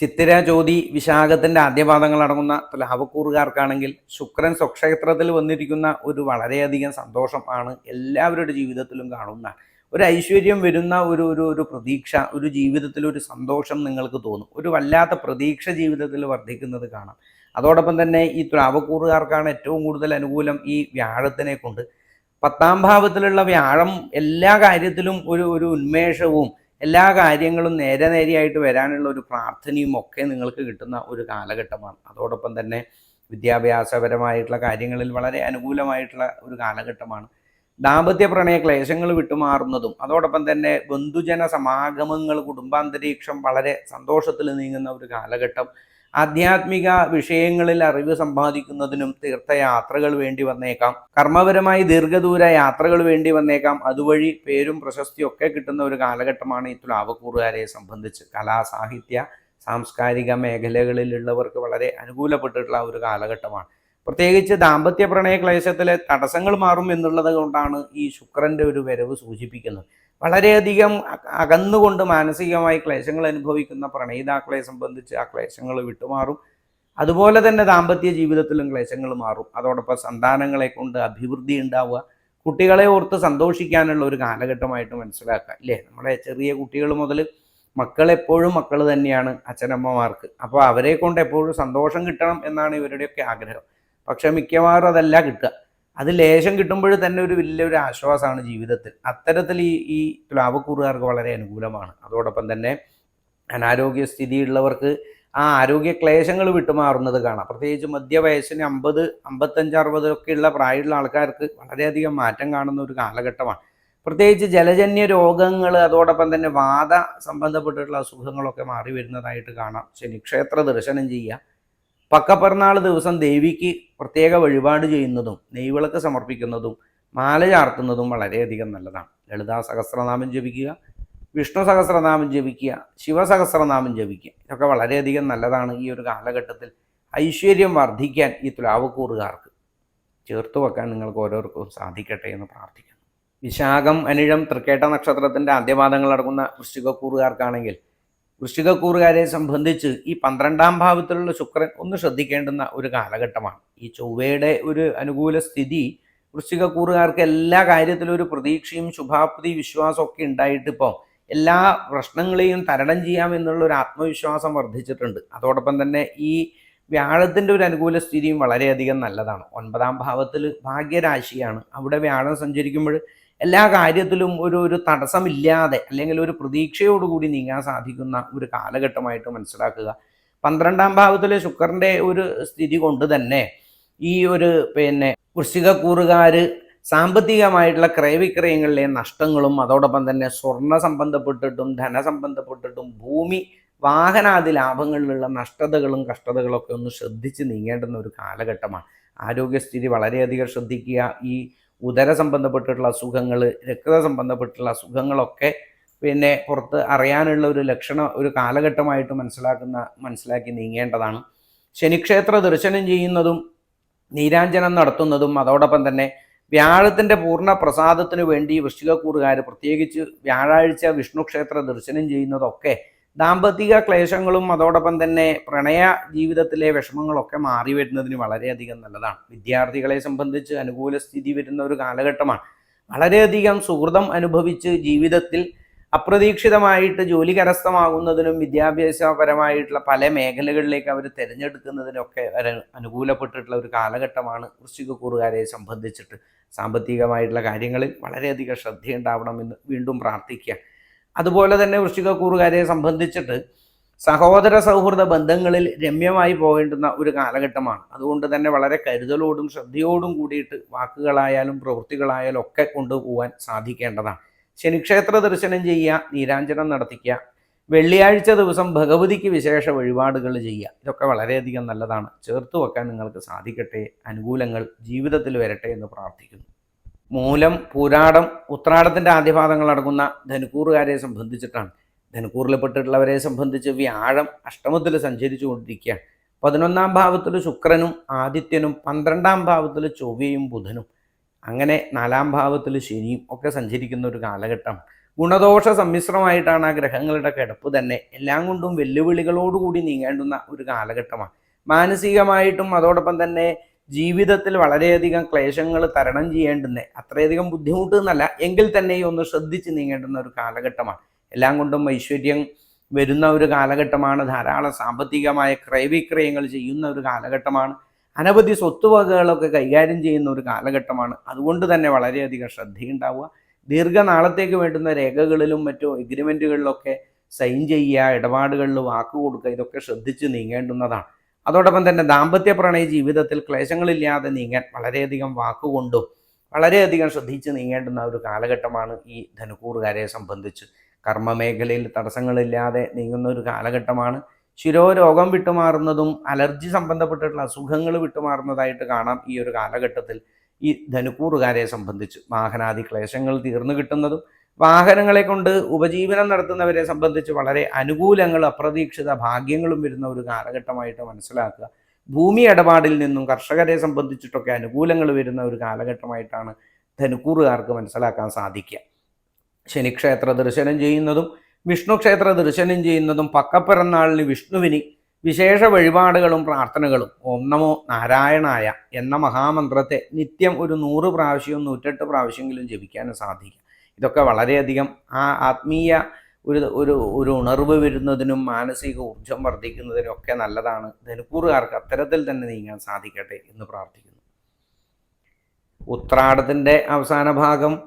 ചിത്തിര ജ്യോതി വിശാഖത്തിന്റെ ആദ്യപാദങ്ങൾ അടങ്ങുന്ന തുലാവക്കൂറുകാർക്കാണെങ്കിൽ ശുക്രൻ സ്വക്ഷേത്രത്തിൽ വന്നിരിക്കുന്ന ഒരു വളരെയധികം സന്തോഷം ആണ് എല്ലാവരുടെ ജീവിതത്തിലും കാണുന്ന. ഒരു ഐശ്വര്യം വരുന്ന ഒരു ഒരു ഒരു പ്രതീക്ഷ ഒരു ജീവിതത്തിൽ ഒരു സന്തോഷം നിങ്ങൾക്ക് തോന്നും. ഒരു വല്ലാത്ത പ്രതീക്ഷ ജീവിതത്തിൽ വർദ്ധിക്കുന്നത് കാണാം. അതോടൊപ്പം തന്നെ ഈ തുലാവക്കൂറുകാർക്കാണ് ഏറ്റവും കൂടുതൽ അനുകൂലം ഈ വ്യാഴത്തിനെ കൊണ്ട്. പത്താം ഭാവത്തിലുള്ള വ്യാഴം എല്ലാ കാര്യത്തിലും ഒരു ഒരു ഉന്മേഷവും എല്ലാ കാര്യങ്ങളും നേരെ നേരെയായിട്ട് വരാനുള്ള ഒരു പ്രാർത്ഥനയും ഒക്കെ നിങ്ങൾക്ക് കിട്ടുന്ന ഒരു കാലഘട്ടമാണ്. അതോടൊപ്പം തന്നെ വിദ്യാഭ്യാസപരമായിട്ടുള്ള കാര്യങ്ങളിൽ വളരെ അനുകൂലമായിട്ടുള്ള ഒരു കാലഘട്ടമാണ്. ദാമ്പത്യ പ്രണയ ക്ലേശങ്ങൾ വിട്ടുമാറുന്നതും അതോടൊപ്പം തന്നെ ബന്ധുജന സമാഗമങ്ങൾ കുടുംബാന്തരീക്ഷം വളരെ സന്തോഷത്തിൽ നീങ്ങുന്ന ഒരു കാലഘട്ടം ആധ്യാത്മിക വിഷയങ്ങളിൽ അറിവ് സമ്പാദിക്കുന്നതിനും തീർത്ഥയാത്രകൾ വേണ്ടി വന്നേക്കാം. കർമ്മപരമായി ദീർഘദൂര യാത്രകൾ വേണ്ടി വന്നേക്കാം. അതുവഴി പേരും പ്രശസ്തിയും ഒക്കെ കിട്ടുന്ന ഒരു കാലഘട്ടമാണ് ഈ തുലാവക്കൂറുകാരെ സംബന്ധിച്ച്. കലാ സാഹിത്യ സാംസ്കാരിക മേഖലകളിലുള്ളവർക്ക് വളരെ അനുകൂലപ്പെട്ടിട്ടുള്ള ഒരു കാലഘട്ടമാണ്. പ്രത്യേകിച്ച് ദാമ്പത്യ പ്രണയ ക്ലേശത്തിലെ തടസ്സങ്ങൾ മാറും എന്നുള്ളത് കൊണ്ടാണ് ഈ ശുക്രന്റെ ഒരു വരവ് സൂചിപ്പിക്കുന്നത്. വളരെയധികം അകന്നുകൊണ്ട് മാനസികമായി ക്ലേശങ്ങൾ അനുഭവിക്കുന്ന പ്രണയിതാക്കളെ സംബന്ധിച്ച് ആ ക്ലേശങ്ങൾ വിട്ടുമാറും. അതുപോലെ തന്നെ ദാമ്പത്യ ജീവിതത്തിലും ക്ലേശങ്ങൾ മാറും. അതോടൊപ്പം സന്താനങ്ങളെ കൊണ്ട് അഭിവൃദ്ധി ഉണ്ടാവുക കുട്ടികളെ ഓർത്ത് സന്തോഷിക്കാനുള്ള ഒരു കാലഘട്ടമായിട്ട് മനസ്സിലാക്കുക ഇല്ലേ? നമ്മുടെ ചെറിയ കുട്ടികൾ മുതൽ മക്കൾ എപ്പോഴും മക്കൾ തന്നെയാണ് അച്ഛനമ്മമാർക്ക്. അപ്പോൾ അവരെ കൊണ്ട് എപ്പോഴും സന്തോഷം കിട്ടണം എന്നാണ് ഇവരുടെയൊക്കെ ആഗ്രഹം. പക്ഷെ മിക്കവാറും അതല്ല കിട്ടുക. അത് ലേശം കിട്ടുമ്പോൾ തന്നെ ഒരു വലിയൊരു ആശ്വാസമാണ് ജീവിതത്തിൽ. അത്തരത്തിൽ ഈ ഈ ലാഭക്കൂറുകാർക്ക് വളരെ അനുകൂലമാണ്. അതോടൊപ്പം തന്നെ അനാരോഗ്യ സ്ഥിതിയുള്ളവർക്ക് ആ ആരോഗ്യ ക്ലേശങ്ങൾ വിട്ടുമാറുന്നത് കാണാം. പ്രത്യേകിച്ച് മധ്യവയസ്സിന് അമ്പത് അമ്പത്തഞ്ച് അറുപതൊക്കെയുള്ള പ്രായമുള്ള ആൾക്കാർക്ക് വളരെയധികം മാറ്റം കാണുന്ന ഒരു കാലഘട്ടമാണ്. പ്രത്യേകിച്ച് ജലജന്യ രോഗങ്ങൾ അതോടൊപ്പം തന്നെ വാദ സംബന്ധപ്പെട്ടിട്ടുള്ള അസുഖങ്ങളൊക്കെ മാറി വരുന്നതായിട്ട് കാണാം. ശനിക്ഷേത്ര ദർശനം ചെയ്യുക. പക്കപ്പിറന്നാൾ ദിവസം ദേവിക്ക് പ്രത്യേക വഴിപാട് ചെയ്യുന്നതും നെയ്വിളക്ക് സമർപ്പിക്കുന്നതും മാല ചാർത്തുന്നതും വളരെയധികം നല്ലതാണ്. ലളിതാ സഹസ്രനാമം ജപിക്കുക വിഷ്ണു സഹസ്രനാമം ജപിക്കുക ശിവസഹസ്രനാമം ജപിക്കുക. ഇതൊക്കെ വളരെയധികം നല്ലതാണ് ഈ ഒരു കാലഘട്ടത്തിൽ ഐശ്വര്യം വർദ്ധിക്കാൻ ഈ തുലാവക്കൂറുകാർക്ക്. ചേർത്ത് വെക്കാൻ നിങ്ങൾക്ക് ഓരോരുത്തർക്കും സാധിക്കട്ടെ എന്ന് പ്രാർത്ഥിക്കുന്നു. വിശാഖം അനിഴം തൃക്കേട്ട നക്ഷത്രത്തിന്റെ ആദ്യപാദങ്ങൾ അടങ്ങുന്ന വൃശ്ചികക്കൂറുകാർക്കാണെങ്കിൽ വൃശ്ചികക്കൂറുകാരെ സംബന്ധിച്ച് ഈ പന്ത്രണ്ടാം ഭാവത്തിലുള്ള ശുക്രൻ ഒന്ന് ശ്രദ്ധിക്കേണ്ടുന്ന ഒരു കാലഘട്ടമാണ്. ഈ ചൊവ്വയുടെ ഒരു അനുകൂല സ്ഥിതി വൃശ്ചികക്കൂറുകാർക്ക് എല്ലാ കാര്യത്തിലും ഒരു പ്രതീക്ഷയും ശുഭാപ്തി വിശ്വാസം ഒക്കെ ഉണ്ടായിട്ടിപ്പോൾ എല്ലാ പ്രശ്നങ്ങളെയും തരണം ചെയ്യാം എന്നുള്ള ഒരു ആത്മവിശ്വാസം വർദ്ധിച്ചിട്ടുണ്ട്. അതോടൊപ്പം തന്നെ ഈ വ്യാഴത്തിന്റെ ഒരു അനുകൂല സ്ഥിതിയും വളരെയധികം നല്ലതാണ്. ഒൻപതാം ഭാവത്തിൽ ഭാഗ്യരാശിയാണ്. അവിടെ വ്യാഴം സഞ്ചരിക്കുമ്പോൾ എല്ലാ കാര്യത്തിലും ഒരു ഒരു തടസ്സമില്ലാതെ അല്ലെങ്കിൽ ഒരു പ്രതീക്ഷയോടുകൂടി നീങ്ങാൻ സാധിക്കുന്ന ഒരു കാലഘട്ടമായിട്ട് മനസ്സിലാക്കുക. പന്ത്രണ്ടാം ഭാവത്തിലെ ശുക്രന്റെ ഒരു സ്ഥിതി കൊണ്ട് തന്നെ ഈ ഒരു പിന്നെ വൃശ്ചികക്കൂറുകാർ സാമ്പത്തികമായിട്ടുള്ള ക്രയവിക്രയങ്ങളിലെ നഷ്ടങ്ങളും അതോടൊപ്പം തന്നെ സ്വർണ സംബന്ധപ്പെട്ടിട്ടും ധനസംബന്ധപ്പെട്ടിട്ടും ഭൂമി വാഹനാദി ലാഭങ്ങളിലുള്ള നഷ്ടതകളും കഷ്ടതകളൊക്കെ ഒന്ന് ശ്രദ്ധിച്ച് നീങ്ങേണ്ടുന്ന ഒരു കാലഘട്ടമാണ്. ആരോഗ്യസ്ഥിതി വളരെയധികം ശ്രദ്ധിക്കുക. ഈ ഉദര സംബന്ധപ്പെട്ടിട്ടുള്ള അസുഖങ്ങൾ രക്ത സംബന്ധപ്പെട്ടുള്ള അസുഖങ്ങളൊക്കെ പിന്നെ പുറത്ത് അറിയാനുള്ള ഒരു ലക്ഷണം ഒരു കാലഘട്ടമായിട്ട് മനസ്സിലാക്കുന്ന മനസ്സിലാക്കി നീങ്ങേണ്ടതാണ്. ശനിക്ഷേത്ര ദർശനം ചെയ്യുന്നതും നീരാഞ്ജനം നടത്തുന്നതും അതോടൊപ്പം തന്നെ വ്യാഴത്തിന്റെ പൂർണ പ്രസാദത്തിനു വേണ്ടി വൃശ്ചികക്കൂറുകാർ പ്രത്യേകിച്ച് വ്യാഴാഴ്ച വിഷ്ണു ക്ഷേത്ര ദർശനം ചെയ്യുന്നതൊക്കെ ദാമ്പത്തിക ക്ലേശങ്ങളും അതോടൊപ്പം തന്നെ പ്രണയ ജീവിതത്തിലെ വിഷമങ്ങളൊക്കെ മാറി വരുന്നതിന് വളരെയധികം നല്ലതാണ്. വിദ്യാർത്ഥികളെ സംബന്ധിച്ച് അനുകൂല സ്ഥിതി വരുന്ന ഒരു കാലഘട്ടമാണ്. വളരെയധികം സുഹൃതം അനുഭവിച്ച് ജീവിതത്തിൽ അപ്രതീക്ഷിതമായിട്ട് ജോലി കരസ്ഥമാകുന്നതിനും വിദ്യാഭ്യാസപരമായിട്ടുള്ള പല മേഖലകളിലേക്ക് അവർ തിരഞ്ഞെടുക്കുന്നതിനൊക്കെ അനുകൂലപ്പെട്ടിട്ടുള്ള ഒരു കാലഘട്ടമാണ് വൃശ്ചികക്കൂറുകാരെ സംബന്ധിച്ചിട്ട് സാമ്പത്തികമായിട്ടുള്ള കാര്യങ്ങളിൽ വളരെയധികം ശ്രദ്ധയുണ്ടാവണമെന്ന് വീണ്ടും പ്രാർത്ഥിക്കുക അതുപോലെ തന്നെ വൃശ്ചികക്കൂറുകാരെ സംബന്ധിച്ചിട്ട് സഹോദര സൗഹൃദ ബന്ധങ്ങളിൽ രമ്യമായി പോകേണ്ടുന്ന ഒരു കാലഘട്ടമാണ്. അതുകൊണ്ട് തന്നെ വളരെ കരുതലോടും ശ്രദ്ധയോടും കൂടിയിട്ട് വാക്കുകളായാലും പ്രവൃത്തികളായാലും ഒക്കെ കൊണ്ടുപോകാൻ സാധിക്കേണ്ടതാണ്. ശനിക്ഷേത്ര ദർശനം ചെയ്യുക നീരാഞ്ജനം നടത്തിക്കുക വെള്ളിയാഴ്ച ദിവസം ഭഗവതിക്ക് വിശേഷ വഴിപാടുകൾ ചെയ്യുക ഇതൊക്കെ വളരെയധികം നല്ലതാണ്. ചേർത്ത് വെക്കാൻ നിങ്ങൾക്ക് സാധിക്കട്ടെ അനുകൂലങ്ങൾ ജീവിതത്തിൽ വരട്ടെ എന്ന് പ്രാർത്ഥിക്കുന്നു. മൂലം പൂരാടം ഉത്രാടത്തിന്റെ ആദ്യപാദങ്ങൾ അടങ്ങുന്ന ധനുക്കൂറുകാരെ സംബന്ധിച്ചിട്ടാണ്. ധനുക്കൂറിൽപ്പെട്ടിട്ടുള്ളവരെ സംബന്ധിച്ച് വ്യാഴം അഷ്ടമത്തിൽ സഞ്ചരിച്ചു കൊണ്ടിരിക്കുകയാണ് പതിനൊന്നാം ഭാവത്തിൽ ശുക്രനും ആദിത്യനും പന്ത്രണ്ടാം ഭാവത്തിൽ ചൊവ്വയും ബുധനും അങ്ങനെ നാലാം ഭാവത്തിൽ ശനിയും ഒക്കെ സഞ്ചരിക്കുന്ന ഒരു കാലഘട്ടം ഗുണദോഷ സമ്മിശ്രമായിട്ടാണ് ആ ഗ്രഹങ്ങളുടെ കിടപ്പ് തന്നെ എല്ലാം കൊണ്ടും വെല്ലുവിളികളോടുകൂടി നീങ്ങേണ്ടുന്ന ഒരു കാലഘട്ടമാണ്. മാനസികമായിട്ടും അതോടൊപ്പം തന്നെ ജീവിതത്തിൽ വളരെയധികം ക്ലേശങ്ങൾ തരണം ചെയ്യേണ്ടുന്ന അത്രയധികം ബുദ്ധിമുട്ട് എന്നല്ല എങ്കിൽ തന്നെയും ഒന്ന് ശ്രദ്ധിച്ച് നീങ്ങേണ്ടുന്ന ഒരു കാലഘട്ടമാണ്. എല്ലാം കൊണ്ടും ഐശ്വര്യം വരുന്ന ഒരു കാലഘട്ടമാണ് ധാരാളം സാമ്പത്തികമായ ക്രയവിക്രയങ്ങൾ ചെയ്യുന്ന ഒരു കാലഘട്ടമാണ് അനവധി സ്വത്തുവകകളൊക്കെ കൈകാര്യം ചെയ്യുന്ന ഒരു കാലഘട്ടമാണ്. അതുകൊണ്ട് തന്നെ വളരെയധികം ശ്രദ്ധയുണ്ടാവുക. ദീർഘനാളത്തേക്ക് വേണ്ടുന്ന രേഖകളിലും മറ്റു എഗ്രിമെന്റുകളിലൊക്കെ സൈൻ ചെയ്യുക ഇടപാടുകളിൽ വാക്ക് കൊടുക്കുക ഇതൊക്കെ ശ്രദ്ധിച്ച് നീങ്ങേണ്ടുന്നതാണ്. അതോടൊപ്പം തന്നെ ദാമ്പത്യ പ്രണയ ജീവിതത്തിൽ ക്ലേശങ്ങളില്ലാതെ നീങ്ങാൻ വളരെയധികം വാക്കുകൊണ്ടും വളരെയധികം ശ്രദ്ധിച്ച് നീങ്ങേണ്ടുന്ന ഒരു കാലഘട്ടമാണ് ഈ ധനുക്കൂറുകാരെ സംബന്ധിച്ച്. കർമ്മമേഖലയിൽ തടസ്സങ്ങളില്ലാതെ നീങ്ങുന്ന ഒരു കാലഘട്ടമാണ്. ശിരോരോഗം വിട്ടുമാറുന്നതും അലർജി സംബന്ധപ്പെട്ടിട്ടുള്ള അസുഖങ്ങൾ വിട്ടുമാറുന്നതായിട്ട് കാണാം ഈ ഒരു കാലഘട്ടത്തിൽ ഈ ധനുക്കൂറുകാരെ സംബന്ധിച്ച്. വാഹനാദി ക്ലേശങ്ങൾ തീർന്നു കിട്ടുന്നതും വാഹനങ്ങളെ കൊണ്ട് ഉപജീവനം നടത്തുന്നവരെ സംബന്ധിച്ച് വളരെ അനുകൂലങ്ങൾ അപ്രതീക്ഷിത ഭാഗ്യങ്ങളും വരുന്ന ഒരു കാലഘട്ടമായിട്ട് മനസ്സിലാക്കുക. ഭൂമി ഇടപാടിൽ നിന്നും കർഷകരെ സംബന്ധിച്ചിട്ടൊക്കെ അനുകൂലങ്ങൾ വരുന്ന ഒരു കാലഘട്ടമായിട്ടാണ് ധനുക്കൂറുകാർക്ക് മനസ്സിലാക്കാൻ സാധിക്കുക. ശനിക്ഷേത്ര ദർശനം ചെയ്യുന്നതും വിഷ്ണു ക്ഷേത്ര ദർശനം ചെയ്യുന്നതും പക്കപ്പിറന്നാളിന് വിഷ്ണുവിന് വിശേഷ വഴിപാടുകളും പ്രാർത്ഥനകളും ഓം നമോ നാരായണായ എന്ന മഹാമന്ത്രത്തെ നിത്യം ഒരു നൂറ് പ്രാവശ്യവും നൂറ്റെട്ട് പ്രാവശ്യമെങ്കിലും ജപിക്കാനും സാധിക്കും. ഇതൊക്കെ വളരെയധികം ആ ആത്മീയ ഒരു ഒരു ഒരു ഉണർവ് വരുന്നതിനും മാനസിക ഊർജം വർദ്ധിക്കുന്നതിനും ഒക്കെ നല്ലതാണ്. ധനുക്കൂറുകാർക്ക് അത്തരത്തിൽ തന്നെ നീങ്ങാൻ സാധിക്കട്ടെ എന്ന് പ്രാർത്ഥിക്കുന്നു. ഉത്രാടത്തിന്റെ അവസാന ഭാഗം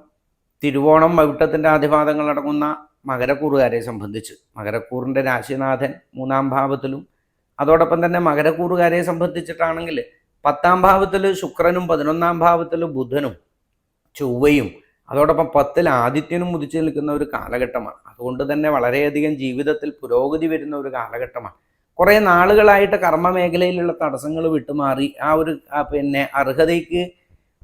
തിരുവോണം മവിട്ടത്തിന്റെ ആദ്യപാദങ്ങൾ അടങ്ങുന്ന മകരക്കൂറുകാരെ സംബന്ധിച്ച്. മകരക്കൂറിന്റെ രാശിനാഥൻ മൂന്നാം ഭാവത്തിലും അതോടൊപ്പം തന്നെ മകരക്കൂറുകാരെ സംബന്ധിച്ചിട്ടാണെങ്കിൽ പത്താം ഭാവത്തിൽ ശുക്രനും പതിനൊന്നാം ഭാവത്തിൽ ബുധനും ചൊവ്വയും അതോടൊപ്പം പത്തിൽ ആദിത്യനും മുതിച്ചു നിൽക്കുന്ന ഒരു കാലഘട്ടമാണ്. അതുകൊണ്ട് തന്നെ വളരെയധികം ജീവിതത്തിൽ പുരോഗതി വരുന്ന ഒരു കാലഘട്ടമാണ്. കുറേ നാളുകളായിട്ട് കർമ്മ മേഖലയിലുള്ള തടസ്സങ്ങൾ വിട്ടുമാറി. ആ ഒരു പിന്നെ അർഹതയ്ക്ക്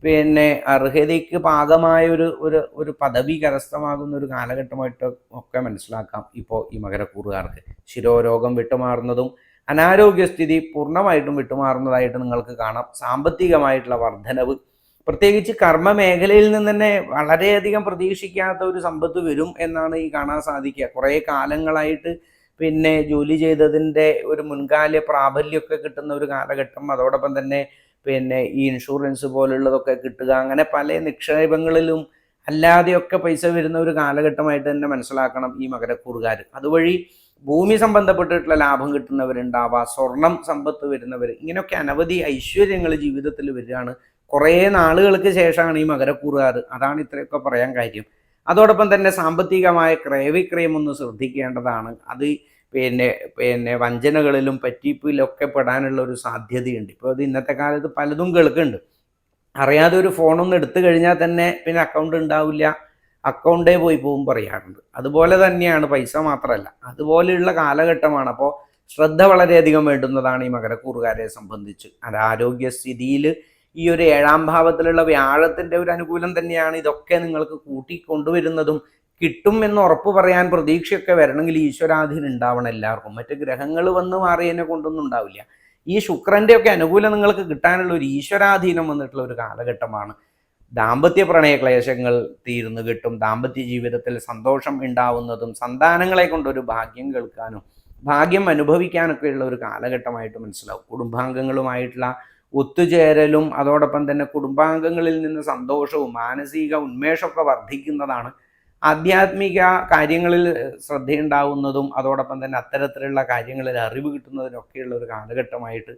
പിന്നെ അർഹതയ്ക്ക് പാകമായ ഒരു ഒരു ഒരു പദവി കരസ്ഥമാകുന്ന ഒരു കാലഘട്ടമായിട്ട് ഒക്കെ മനസ്സിലാക്കാം ഇപ്പോൾ ഈ മകരക്കൂറുകാർക്ക്. ശിരോരോഗം വിട്ടുമാറുന്നതും അനാരോഗ്യസ്ഥിതി പൂർണമായിട്ടും വിട്ടുമാറുന്നതായിട്ട് നിങ്ങൾക്ക് കാണാം. സാമ്പത്തികമായിട്ടുള്ള വർധനവ് പ്രത്യേകിച്ച് കർമ്മ മേഖലയിൽ നിന്ന് തന്നെ വളരെയധികം പ്രതീക്ഷിക്കാത്ത ഒരു സമ്പത്ത് വരും എന്നാണ് ഈ കാണാൻ സാധിക്കുക. കുറേ കാലങ്ങളായിട്ട് പിന്നെ ജോലി ചെയ്തതിന്റെ ഒരു മുൻകാല പ്രാബല്യമൊക്കെ കിട്ടുന്ന ഒരു കാലഘട്ടം അതോടൊപ്പം തന്നെ പിന്നെ ഈ ഇൻഷുറൻസ് പോലുള്ളതൊക്കെ കിട്ടുക അങ്ങനെ പല നിക്ഷേപങ്ങളിലും അല്ലാതെയൊക്കെ പൈസ വരുന്ന ഒരു കാലഘട്ടമായിട്ട് തന്നെ മനസ്സിലാക്കണം ഈ മകരക്കൂറുകാർ അതുവഴി ഭൂമി സംബന്ധപ്പെട്ടിട്ടുള്ള ലാഭം കിട്ടുന്നവരുണ്ടാവുക സ്വർണം സമ്പത്ത് വരുന്നവർ ഇങ്ങനെയൊക്കെ അനവധി ഐശ്വര്യങ്ങൾ ജീവിതത്തിൽ വരികയാണ് കുറേ നാളുകൾക്ക് ശേഷമാണ് ഈ മകരക്കൂറുകാർ. അതാണ് ഇത്രയൊക്കെ പറയാൻ കാര്യം. അതോടൊപ്പം തന്നെ സാമ്പത്തികമായ ക്രയവിക്രയം ഒന്ന് ശ്രദ്ധിക്കേണ്ടതാണ്. അത് പിന്നെ പിന്നെ വഞ്ചനകളിലും പറ്റിപ്പിലൊക്കെ പെടാനുള്ള ഒരു സാധ്യതയുണ്ട്. ഇപ്പോൾ അത് ഇന്നത്തെ കാലത്ത് പലതും കേൾക്കുന്നുണ്ട്. അറിയാതെ ഒരു ഫോണൊന്ന് എടുത്തു കഴിഞ്ഞാൽ തന്നെ പിന്നെ അക്കൗണ്ട് ഉണ്ടാവില്ല. അക്കൗണ്ടേ പോയി പോകും പറയാറുണ്ട്. അതുപോലെ തന്നെയാണ് പൈസ മാത്രമല്ല. അതുപോലെയുള്ള കാലഘട്ടമാണ്. അപ്പോൾ ശ്രദ്ധ വളരെയധികം വേണ്ടുന്നതാണ് ഈ മകരക്കൂറുകാരെ സംബന്ധിച്ച്. അത് ആരോഗ്യസ്ഥിതിയിൽ ഈ ഒരു ഏഴാം ഭാവത്തിലുള്ള വ്യാഴത്തിന്റെ ഒരു അനുകൂലം തന്നെയാണ് ഇതൊക്കെ നിങ്ങൾക്ക് കൂട്ടിക്കൊണ്ടുവരുന്നതും കിട്ടും എന്ന് ഉറപ്പ് പറയാൻ പ്രതീക്ഷയൊക്കെ വരണമെങ്കിൽ ഈശ്വരാധീനം ഉണ്ടാവണം എല്ലാവർക്കും. മറ്റ് ഗ്രഹങ്ങൾ വന്ന് മാറിയതിനെ കൊണ്ടൊന്നും ഉണ്ടാവില്ല. ഈ ശുക്രന്റെ ഒക്കെ അനുകൂലം നിങ്ങൾക്ക് കിട്ടാനുള്ള ഒരു ഈശ്വരാധീനം വന്നിട്ടുള്ള ഒരു കാലഘട്ടമാണ്. ദാമ്പത്യ പ്രണയ ക്ലേശങ്ങൾ തീർന്നു കിട്ടും. ദാമ്പത്യ ജീവിതത്തിൽ സന്തോഷം ഉണ്ടാവുന്നതും സന്താനങ്ങളെ കൊണ്ടൊരു ഭാഗ്യം കേൾക്കാനും ഭാഗ്യം അനുഭവിക്കാനൊക്കെയുള്ള ഒരു കാലഘട്ടമായിട്ട് മനസ്സിലാവും. കുടുംബാംഗങ്ങളുമായിട്ടുള്ള ഒത്തുചേരലും അതോടൊപ്പം തന്നെ കുടുംബാംഗങ്ങളിൽ നിന്ന് സന്തോഷവും മാനസിക ഉന്മേഷമൊക്കെ വർദ്ധിക്കുന്നതാണ്. ആധ്യാത്മിക കാര്യങ്ങളിൽ ശ്രദ്ധയുണ്ടാവുന്നതും അതോടൊപ്പം തന്നെ അത്തരത്തിലുള്ള കാര്യങ്ങളിൽ അറിവ് കിട്ടുന്നതിനൊക്കെയുള്ള ഒരു കാലഘട്ടമായിട്ട്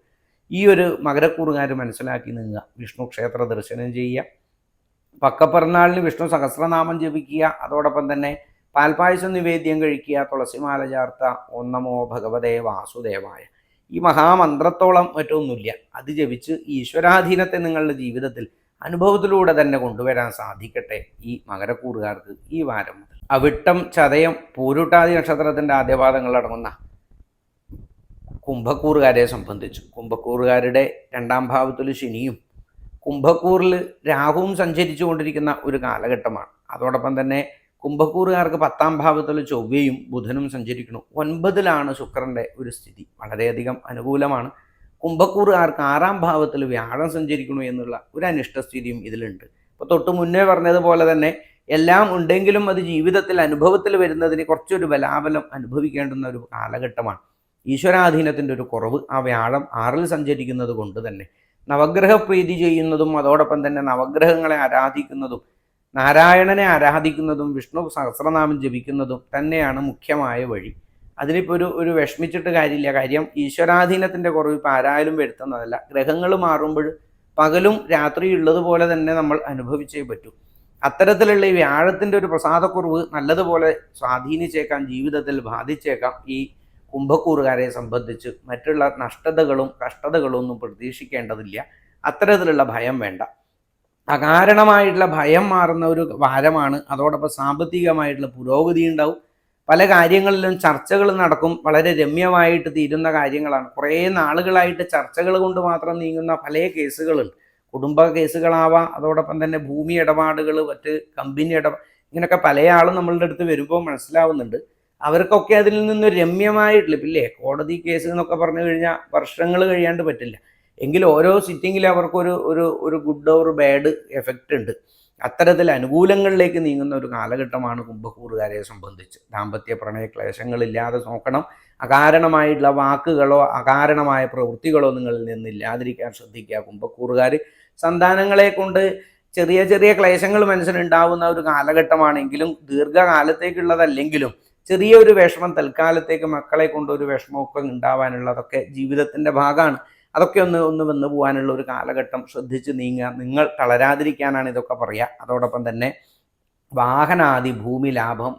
ഈ ഒരു മകരക്കൂറുകാർ മനസ്സിലാക്കി നിൽക്കുക വിഷ്ണു ക്ഷേത്ര ദർശനം ചെയ്യുക. പക്കപ്പിറന്നാളിന് വിഷ്ണു സഹസ്രനാമം ജപിക്കുക. അതോടൊപ്പം തന്നെ പാൽപായസം നിവേദ്യം കഴിക്കുക. തുളസിമാല ചേർത്ത. ഒന്നമോ ഭഗവതേ വാസുദേവായ. ഈ മഹാമന്ത്രത്തോളം മറ്റൊന്നുമില്ല. അത് ജപിച്ച് ഈശ്വരാധീനത്തെ നിങ്ങളുടെ ജീവിതത്തിൽ അനുഭവത്തിലൂടെ തന്നെ കൊണ്ടുവരാൻ സാധിക്കട്ടെ ഈ മകരക്കൂറുകാർക്ക് ഈ വാരം മുതൽ. അവിട്ടം ചതയം പൂരുട്ടാതി നക്ഷത്രത്തിന്റെ ആദ്യപാദങ്ങൾ അടങ്ങുന്ന കുംഭക്കൂറുകാരെ സംബന്ധിച്ചു. കുംഭക്കൂറുകാരുടെ രണ്ടാം ഭാവത്തിൽ ശനിയും കുംഭക്കൂറിൽ രാഹുവും സഞ്ചരിച്ചു കൊണ്ടിരിക്കുന്ന ഒരു കാലഘട്ടമാണ്. അതോടൊപ്പം തന്നെ കുംഭക്കൂറുകാർക്ക് പത്താം ഭാവത്തിൽ ചൊവ്വയും ബുധനും സഞ്ചരിക്കുന്നു. ഒൻപതിലാണ് ശുക്രന്റെ ഒരു സ്ഥിതി. വളരെയധികം അനുകൂലമാണ്. കുംഭക്കൂറുകാർക്ക് ആറാം ഭാവത്തിൽ വ്യാഴം സഞ്ചരിക്കുന്നു എന്നുള്ള ഒരു അനിഷ്ടസ്ഥിതിയും ഇതിലുണ്ട്. അപ്പോൾ തൊട്ട് മുന്നേ പറഞ്ഞതുപോലെ തന്നെ എല്ലാം ഉണ്ടെങ്കിലും അത് ജീവിതത്തിൽ അനുഭവത്തിൽ വരുന്നതിന് കുറച്ചൊരു ബലാബലം അനുഭവിക്കേണ്ടുന്ന ഒരു കാലഘട്ടമാണ്. ഈശ്വരാധീനത്തിന്റെ ഒരു കുറവ് ആ വ്യാഴം ആറിൽ സഞ്ചരിക്കുന്നത് കൊണ്ട് തന്നെ. നവഗ്രഹ പ്രീതി ചെയ്യുന്നതും അതോടൊപ്പം തന്നെ നവഗ്രഹങ്ങളെ ആരാധിക്കുന്നതും നാരായണനെ ആരാധിക്കുന്നതും വിഷ്ണു സഹസ്രനാമം ജപിക്കുന്നതും തന്നെയാണ് മുഖ്യമായ വഴി. അതിനിപ്പോൾ ഒരു ഒരു വിഷമിച്ചിട്ട് കാര്യമില്ല. കാര്യം ഈശ്വരാധീനത്തിന്റെ കുറവ് ഇപ്പോൾ ആരായാലും വരുത്തുന്നതല്ല. ഗ്രഹങ്ങൾ മാറുമ്പോൾ പകലും രാത്രി ഉള്ളതുപോലെ തന്നെ നമ്മൾ അനുഭവിച്ചേ പറ്റൂ. അത്തരത്തിലുള്ള ഈ വ്യാഴത്തിന്റെ ഒരു പ്രസാദക്കുറവ് നല്ലതുപോലെ സ്വാധീനിച്ചേക്കാം ജീവിതത്തിൽ ബാധിച്ചേക്കാം. ഈ കുംഭക്കൂറുകാരെ സംബന്ധിച്ച് മറ്റുള്ള നഷ്ടതകളും കഷ്ടതകളും ഒന്നും പ്രതീക്ഷിക്കേണ്ടതില്ല. അത്തരത്തിലുള്ള ഭയം വേണ്ട. അകാരണമായിട്ടുള്ള ഭയം മാറുന്ന ഒരു വാരമാണ്. അതോടൊപ്പം സാമ്പത്തികമായിട്ടുള്ള പുരോഗതി ഉണ്ടാവും. പല കാര്യങ്ങളിലും ചർച്ചകൾ നടക്കും. വളരെ രമ്യമായിട്ട് തീരുന്ന കാര്യങ്ങളാണ്. കുറേ നാളുകളായിട്ട് ചർച്ചകൾ കൊണ്ട് മാത്രം നീങ്ങുന്ന പല കേസുകളുണ്ട്. കുടുംബ കേസുകളാവാം. അതോടൊപ്പം തന്നെ ഭൂമി ഇടപാടുകൾ മറ്റ് കമ്പനി ഇടപാ ഇങ്ങനെയൊക്കെ പല ആളും നമ്മളുടെ അടുത്ത് വരുമ്പോൾ മനസ്സിലാവുന്നുണ്ട്. അവർക്കൊക്കെ അതിൽ നിന്ന് രമ്യമായിട്ടുള്ള ഇല്ലേ കോടതി കേസ് എന്നൊക്കെ പറഞ്ഞു കഴിഞ്ഞാൽ വർഷങ്ങൾ കഴിയാണ്ട് പറ്റില്ല. എങ്കിലും ഓരോ സിറ്റിങ്ങിലും അവർക്കൊരു ഒരു ഒരു ഗുഡ് ഓർ ബാഡ് എഫക്റ്റ് ഉണ്ട്. അത്തരത്തിൽ അനുകൂലങ്ങളിലേക്ക് നീങ്ങുന്ന ഒരു കാലഘട്ടമാണ് കുംഭക്കൂറുകാരെ സംബന്ധിച്ച്. ദാമ്പത്യ പ്രണയ ക്ലേശങ്ങളില്ലാതെ നോക്കണം. അകാരണമായിട്ടുള്ള വാക്കുകളോ അകാരണമായ പ്രവൃത്തികളോ നിങ്ങളിൽ നിന്നില്ലാതിരിക്കാൻ ശ്രദ്ധിക്കുക. കുംഭക്കൂറുകാർ സന്താനങ്ങളെ കൊണ്ട് ചെറിയ ചെറിയ ക്ലേശങ്ങൾ മനസ്സിലുണ്ടാവുന്ന ഒരു കാലഘട്ടമാണെങ്കിലും ദീർഘകാലത്തേക്കുള്ളതല്ലെങ്കിലും ചെറിയൊരു വിഷമം തൽക്കാലത്തേക്ക് മക്കളെ കൊണ്ട് ഒരു വിഷമമൊക്കെ ഉണ്ടാവാനുള്ളതൊക്കെ ജീവിതത്തിന്റെ ഭാഗമാണ്. അതൊക്കെ ഒന്ന് ഒന്ന് വന്നു പോകാനുള്ള ഒരു കാലഘട്ടം ശ്രദ്ധിച്ച് നീങ്ങുക. നിങ്ങൾ തളരാതിരിക്കാനാണ് ഇതൊക്കെ പറയുക അതോടൊപ്പം തന്നെ വാഹനാദി ഭൂമി ലാഭം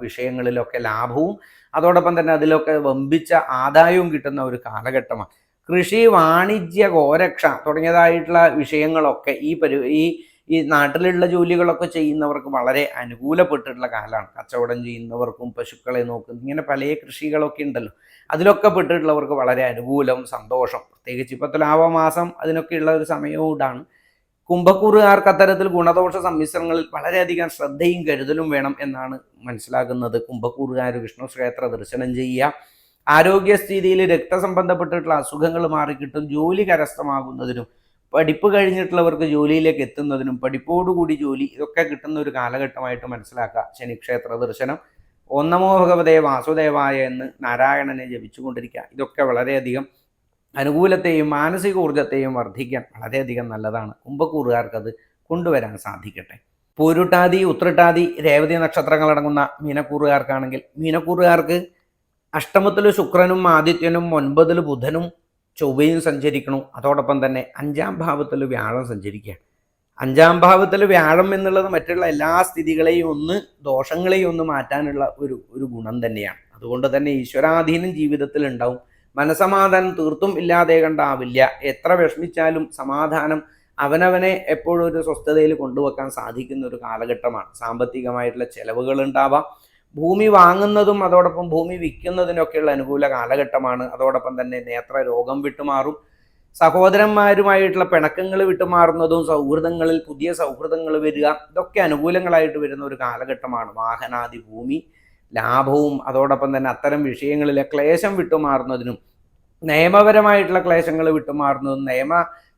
വിഷയങ്ങളിലൊക്കെ ലാഭവും അതോടൊപ്പം തന്നെ അതിലൊക്കെ വമ്പിച്ച ആദായവും കിട്ടുന്ന ഒരു കാലഘട്ടമാണ്. കൃഷി വാണിജ്യ ഗോരക്ഷ തുടങ്ങിയതായിട്ടുള്ള വിഷയങ്ങളൊക്കെ ഈ പരി ഈ ഈ നാട്ടിലുള്ള ജോലികളൊക്കെ ചെയ്യുന്നവർക്ക് വളരെ അനുകൂലപ്പെട്ടിട്ടുള്ള കാലമാണ്. കച്ചവടം ചെയ്യുന്നവർക്കും പശുക്കളെ നോക്കുന്ന ഇങ്ങനെ പല കൃഷികളൊക്കെ ഉണ്ടല്ലോ. അതിലൊക്കെ പെട്ടിട്ടുള്ളവർക്ക് വളരെ അനുകൂലം സന്തോഷം. പ്രത്യേകിച്ച് ഇപ്പോൾ തുലാവമാസം അതിനൊക്കെയുള്ള ഒരു സമയവുമാണ് കുംഭക്കൂറുകാർക്ക് അത്തരത്തിൽ ഗുണദോഷ സമ്മിശ്രങ്ങളിൽ വളരെയധികം ശ്രദ്ധയും കരുതലും വേണം എന്നാണ് മനസ്സിലാക്കുന്നത് കുംഭക്കൂറുകാർ വിഷ്ണു ക്ഷേത്ര ദർശനം ചെയ്യുക. ആരോഗ്യസ്ഥിതിയിൽ രക്തസംബന്ധപ്പെട്ടിട്ടുള്ള അസുഖങ്ങൾ മാറിക്കിട്ടും ജോലി കരസ്ഥമാകുന്നതിനും പഠിപ്പ് കഴിഞ്ഞിട്ടുള്ളവർക്ക് ജോലിയിലേക്ക് എത്തുന്നതിനും പഠിപ്പോടുകൂടി ജോലി ഇതൊക്കെ കിട്ടുന്ന ഒരു കാലഘട്ടമായിട്ട് മനസ്സിലാക്കുക. ശനിക്ഷേത്ര ദർശനം ഒന്നമോ ഭഗവതേ വാസുദേവായ എന്ന് നാരായണനെ ജപിച്ചുകൊണ്ടിരിക്കുക. ഇതൊക്കെ വളരെയധികം അനുകൂലത്തെയും മാനസിക ഊർജത്തെയും വർദ്ധിക്കാൻ വളരെയധികം നല്ലതാണ്. കുംഭക്കൂറുകാർക്കത് കൊണ്ടുവരാൻ സാധിക്കട്ടെ. പൂരുട്ടാതി ഉത്രട്ടാതി രേവതി നക്ഷത്രങ്ങളടങ്ങുന്ന മീനക്കൂറുകാർക്കാണെങ്കിൽ മീനക്കൂറുകാർക്ക് അഷ്ടമത്തിൽ ശുക്രനും ആദിത്യനും ഒൻപതിൽ ബുധനും ചൊവ്വയും സഞ്ചരിക്കണു. അതോടൊപ്പം തന്നെ അഞ്ചാം ഭാവത്തിൽ വ്യാഴം സഞ്ചരിക്കുകയാണ്. അഞ്ചാം ഭാവത്തിൽ വ്യാഴം എന്നുള്ളത് മറ്റുള്ള എല്ലാ സ്ഥിതികളെയും ഒന്ന് ദോഷങ്ങളെയും ഒന്ന് മാറ്റാനുള്ള ഒരു ഒരു ഗുണം തന്നെയാണ്. അതുകൊണ്ട് തന്നെ ഈശ്വരാധീനം ജീവിതത്തിൽ ഉണ്ടാവും. മനസമാധാനം തീർത്തും ഇല്ലാതെ കണ്ടാവില്ല. എത്ര വിഷമിച്ചാലും സമാധാനം അവനവനെ എപ്പോഴും ഒരു സ്വസ്ഥതയിൽ കൊണ്ടുവെക്കാൻ സാധിക്കുന്ന ഒരു കാലഘട്ടമാണ്. സാമ്പത്തികമായിട്ടുള്ള ചെലവുകൾ ഉണ്ടാവാം. ഭൂമി വാങ്ങുന്നതും അതോടൊപ്പം ഭൂമി വിൽക്കുന്നതിനൊക്കെയുള്ള അനുകൂല കാലഘട്ടമാണ്. അതോടൊപ്പം തന്നെ നേത്ര രോഗം വിട്ടുമാറും. സഹോദരന്മാരുമായിട്ടുള്ള പിണക്കങ്ങൾ വിട്ടുമാറുന്നതും സൗഹൃദങ്ങളിൽ പുതിയ സൗഹൃദങ്ങൾ വരിക ഇതൊക്കെ അനുകൂലങ്ങളായിട്ട് വരുന്ന ഒരു കാലഘട്ടമാണ്. വാഹനാദി ഭൂമി ലാഭവും അതോടൊപ്പം തന്നെ അത്തരം വിഷയങ്ങളിലെ ക്ലേശം വിട്ടുമാറുന്നതിനും നിയമപരമായിട്ടുള്ള ക്ലേശങ്ങൾ വിട്ടുമാറുന്നതും നിയമ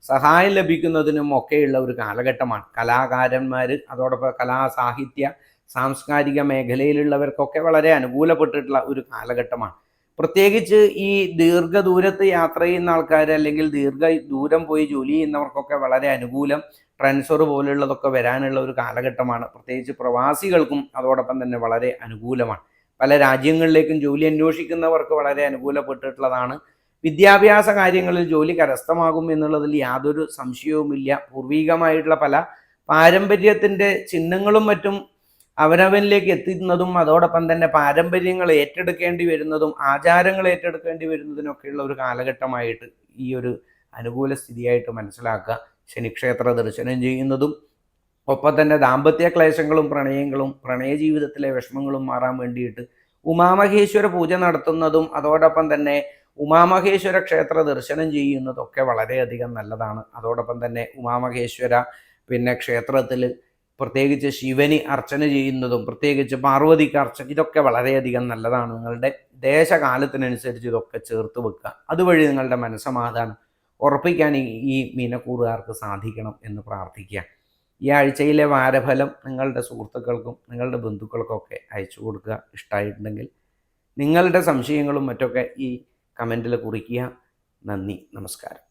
സഹായം ലഭിക്കുന്നതിനും ഒക്കെയുള്ള ഒരു കാലഘട്ടമാണ്. കലാകാരന്മാർ അതോടൊപ്പം കലാസാഹിത്യ സാംസ്കാരിക മേഖലയിലുള്ളവർക്കൊക്കെ വളരെ അനുകൂലപ്പെട്ടിട്ടുള്ള ഒരു കാലഘട്ടമാണ്. പ്രത്യേകിച്ച് ഈ ദീർഘദൂരത്ത് യാത്ര ചെയ്യുന്ന ആൾക്കാർ അല്ലെങ്കിൽ ദീർഘ ദൂരം പോയി ജോലി ചെയ്യുന്നവർക്കൊക്കെ വളരെ അനുകൂലം. ട്രാൻസ്ഫർ പോലുള്ളതൊക്കെ വരാനുള്ള ഒരു കാലഘട്ടമാണ്. പ്രത്യേകിച്ച് പ്രവാസികൾക്കും അതോടൊപ്പം തന്നെ വളരെ അനുകൂലമാണ്. പല രാജ്യങ്ങളിലേക്കും ജോലി അന്വേഷിക്കുന്നവർക്ക് വളരെ അനുകൂലപ്പെട്ടിട്ടുള്ളതാണ്. വിദ്യാഭ്യാസ കാര്യങ്ങളിൽ ജോലി കരസ്ഥമാകും എന്നുള്ളതിൽ യാതൊരു സംശയവുമില്ല. പൂർവീകമായിട്ടുള്ള പല പാരമ്പര്യത്തിന്റെ ചിഹ്നങ്ങളും മറ്റും അവനവനിലേക്ക് എത്തുന്നതും അതോടൊപ്പം തന്നെ പാരമ്പര്യങ്ങൾ ഏറ്റെടുക്കേണ്ടി വരുന്നതും ആചാരങ്ങൾ ഏറ്റെടുക്കേണ്ടി വരുന്നതിനൊക്കെയുള്ള ഒരു കാലഘട്ടമായിട്ട് ഈ ഒരു അനുകൂല സ്ഥിതിയായിട്ട് മനസ്സിലാക്കുക. ശനിക്ഷേത്ര ദർശനം ചെയ്യുന്നതും ഒപ്പം തന്നെ ദാമ്പത്യ ക്ലേശങ്ങളും പ്രണയങ്ങളും പ്രണയ ജീവിതത്തിലെ വിഷമങ്ങളും മാറാൻ വേണ്ടിയിട്ട് ഉമാമഹേശ്വര പൂജ നടത്തുന്നതും അതോടൊപ്പം തന്നെ ഉമാമഹേശ്വര ക്ഷേത്ര ദർശനം ചെയ്യുന്നതൊക്കെ വളരെയധികം നല്ലതാണ്. അതോടൊപ്പം തന്നെ ഉമാമഹേശ്വര പിന്നെ ക്ഷേത്രത്തിൽ പ്രത്യേകിച്ച് ശിവന് അർച്ചന ചെയ്യുന്നതും പ്രത്യേകിച്ച് പാർവതിക്ക് അർച്ചന ഇതൊക്കെ വളരെയധികം നല്ലതാണ്. നിങ്ങളുടെ ദേശകാലത്തിനനുസരിച്ച് ഇതൊക്കെ ചേർത്ത് വെക്കുക. അതുവഴി നിങ്ങളുടെ മനസ്സമാധാനം ഉറപ്പിക്കാൻ ഈ മീനക്കൂറുകാർക്ക് സാധിക്കണം എന്ന് പ്രാർത്ഥിക്കുക. ഈ ആഴ്ചയിലെ വാരഫലം നിങ്ങളുടെ സുഹൃത്തുക്കൾക്കും നിങ്ങളുടെ ബന്ധുക്കൾക്കൊക്കെ അയച്ചു കൊടുക്കുക. ഇഷ്ടമായിട്ടുണ്ടെങ്കിൽ നിങ്ങളുടെ സംശയങ്ങളും മറ്റൊക്കെ ഈ കമന്റിൽ കുറിക്കുക. നന്ദി. നമസ്കാരം.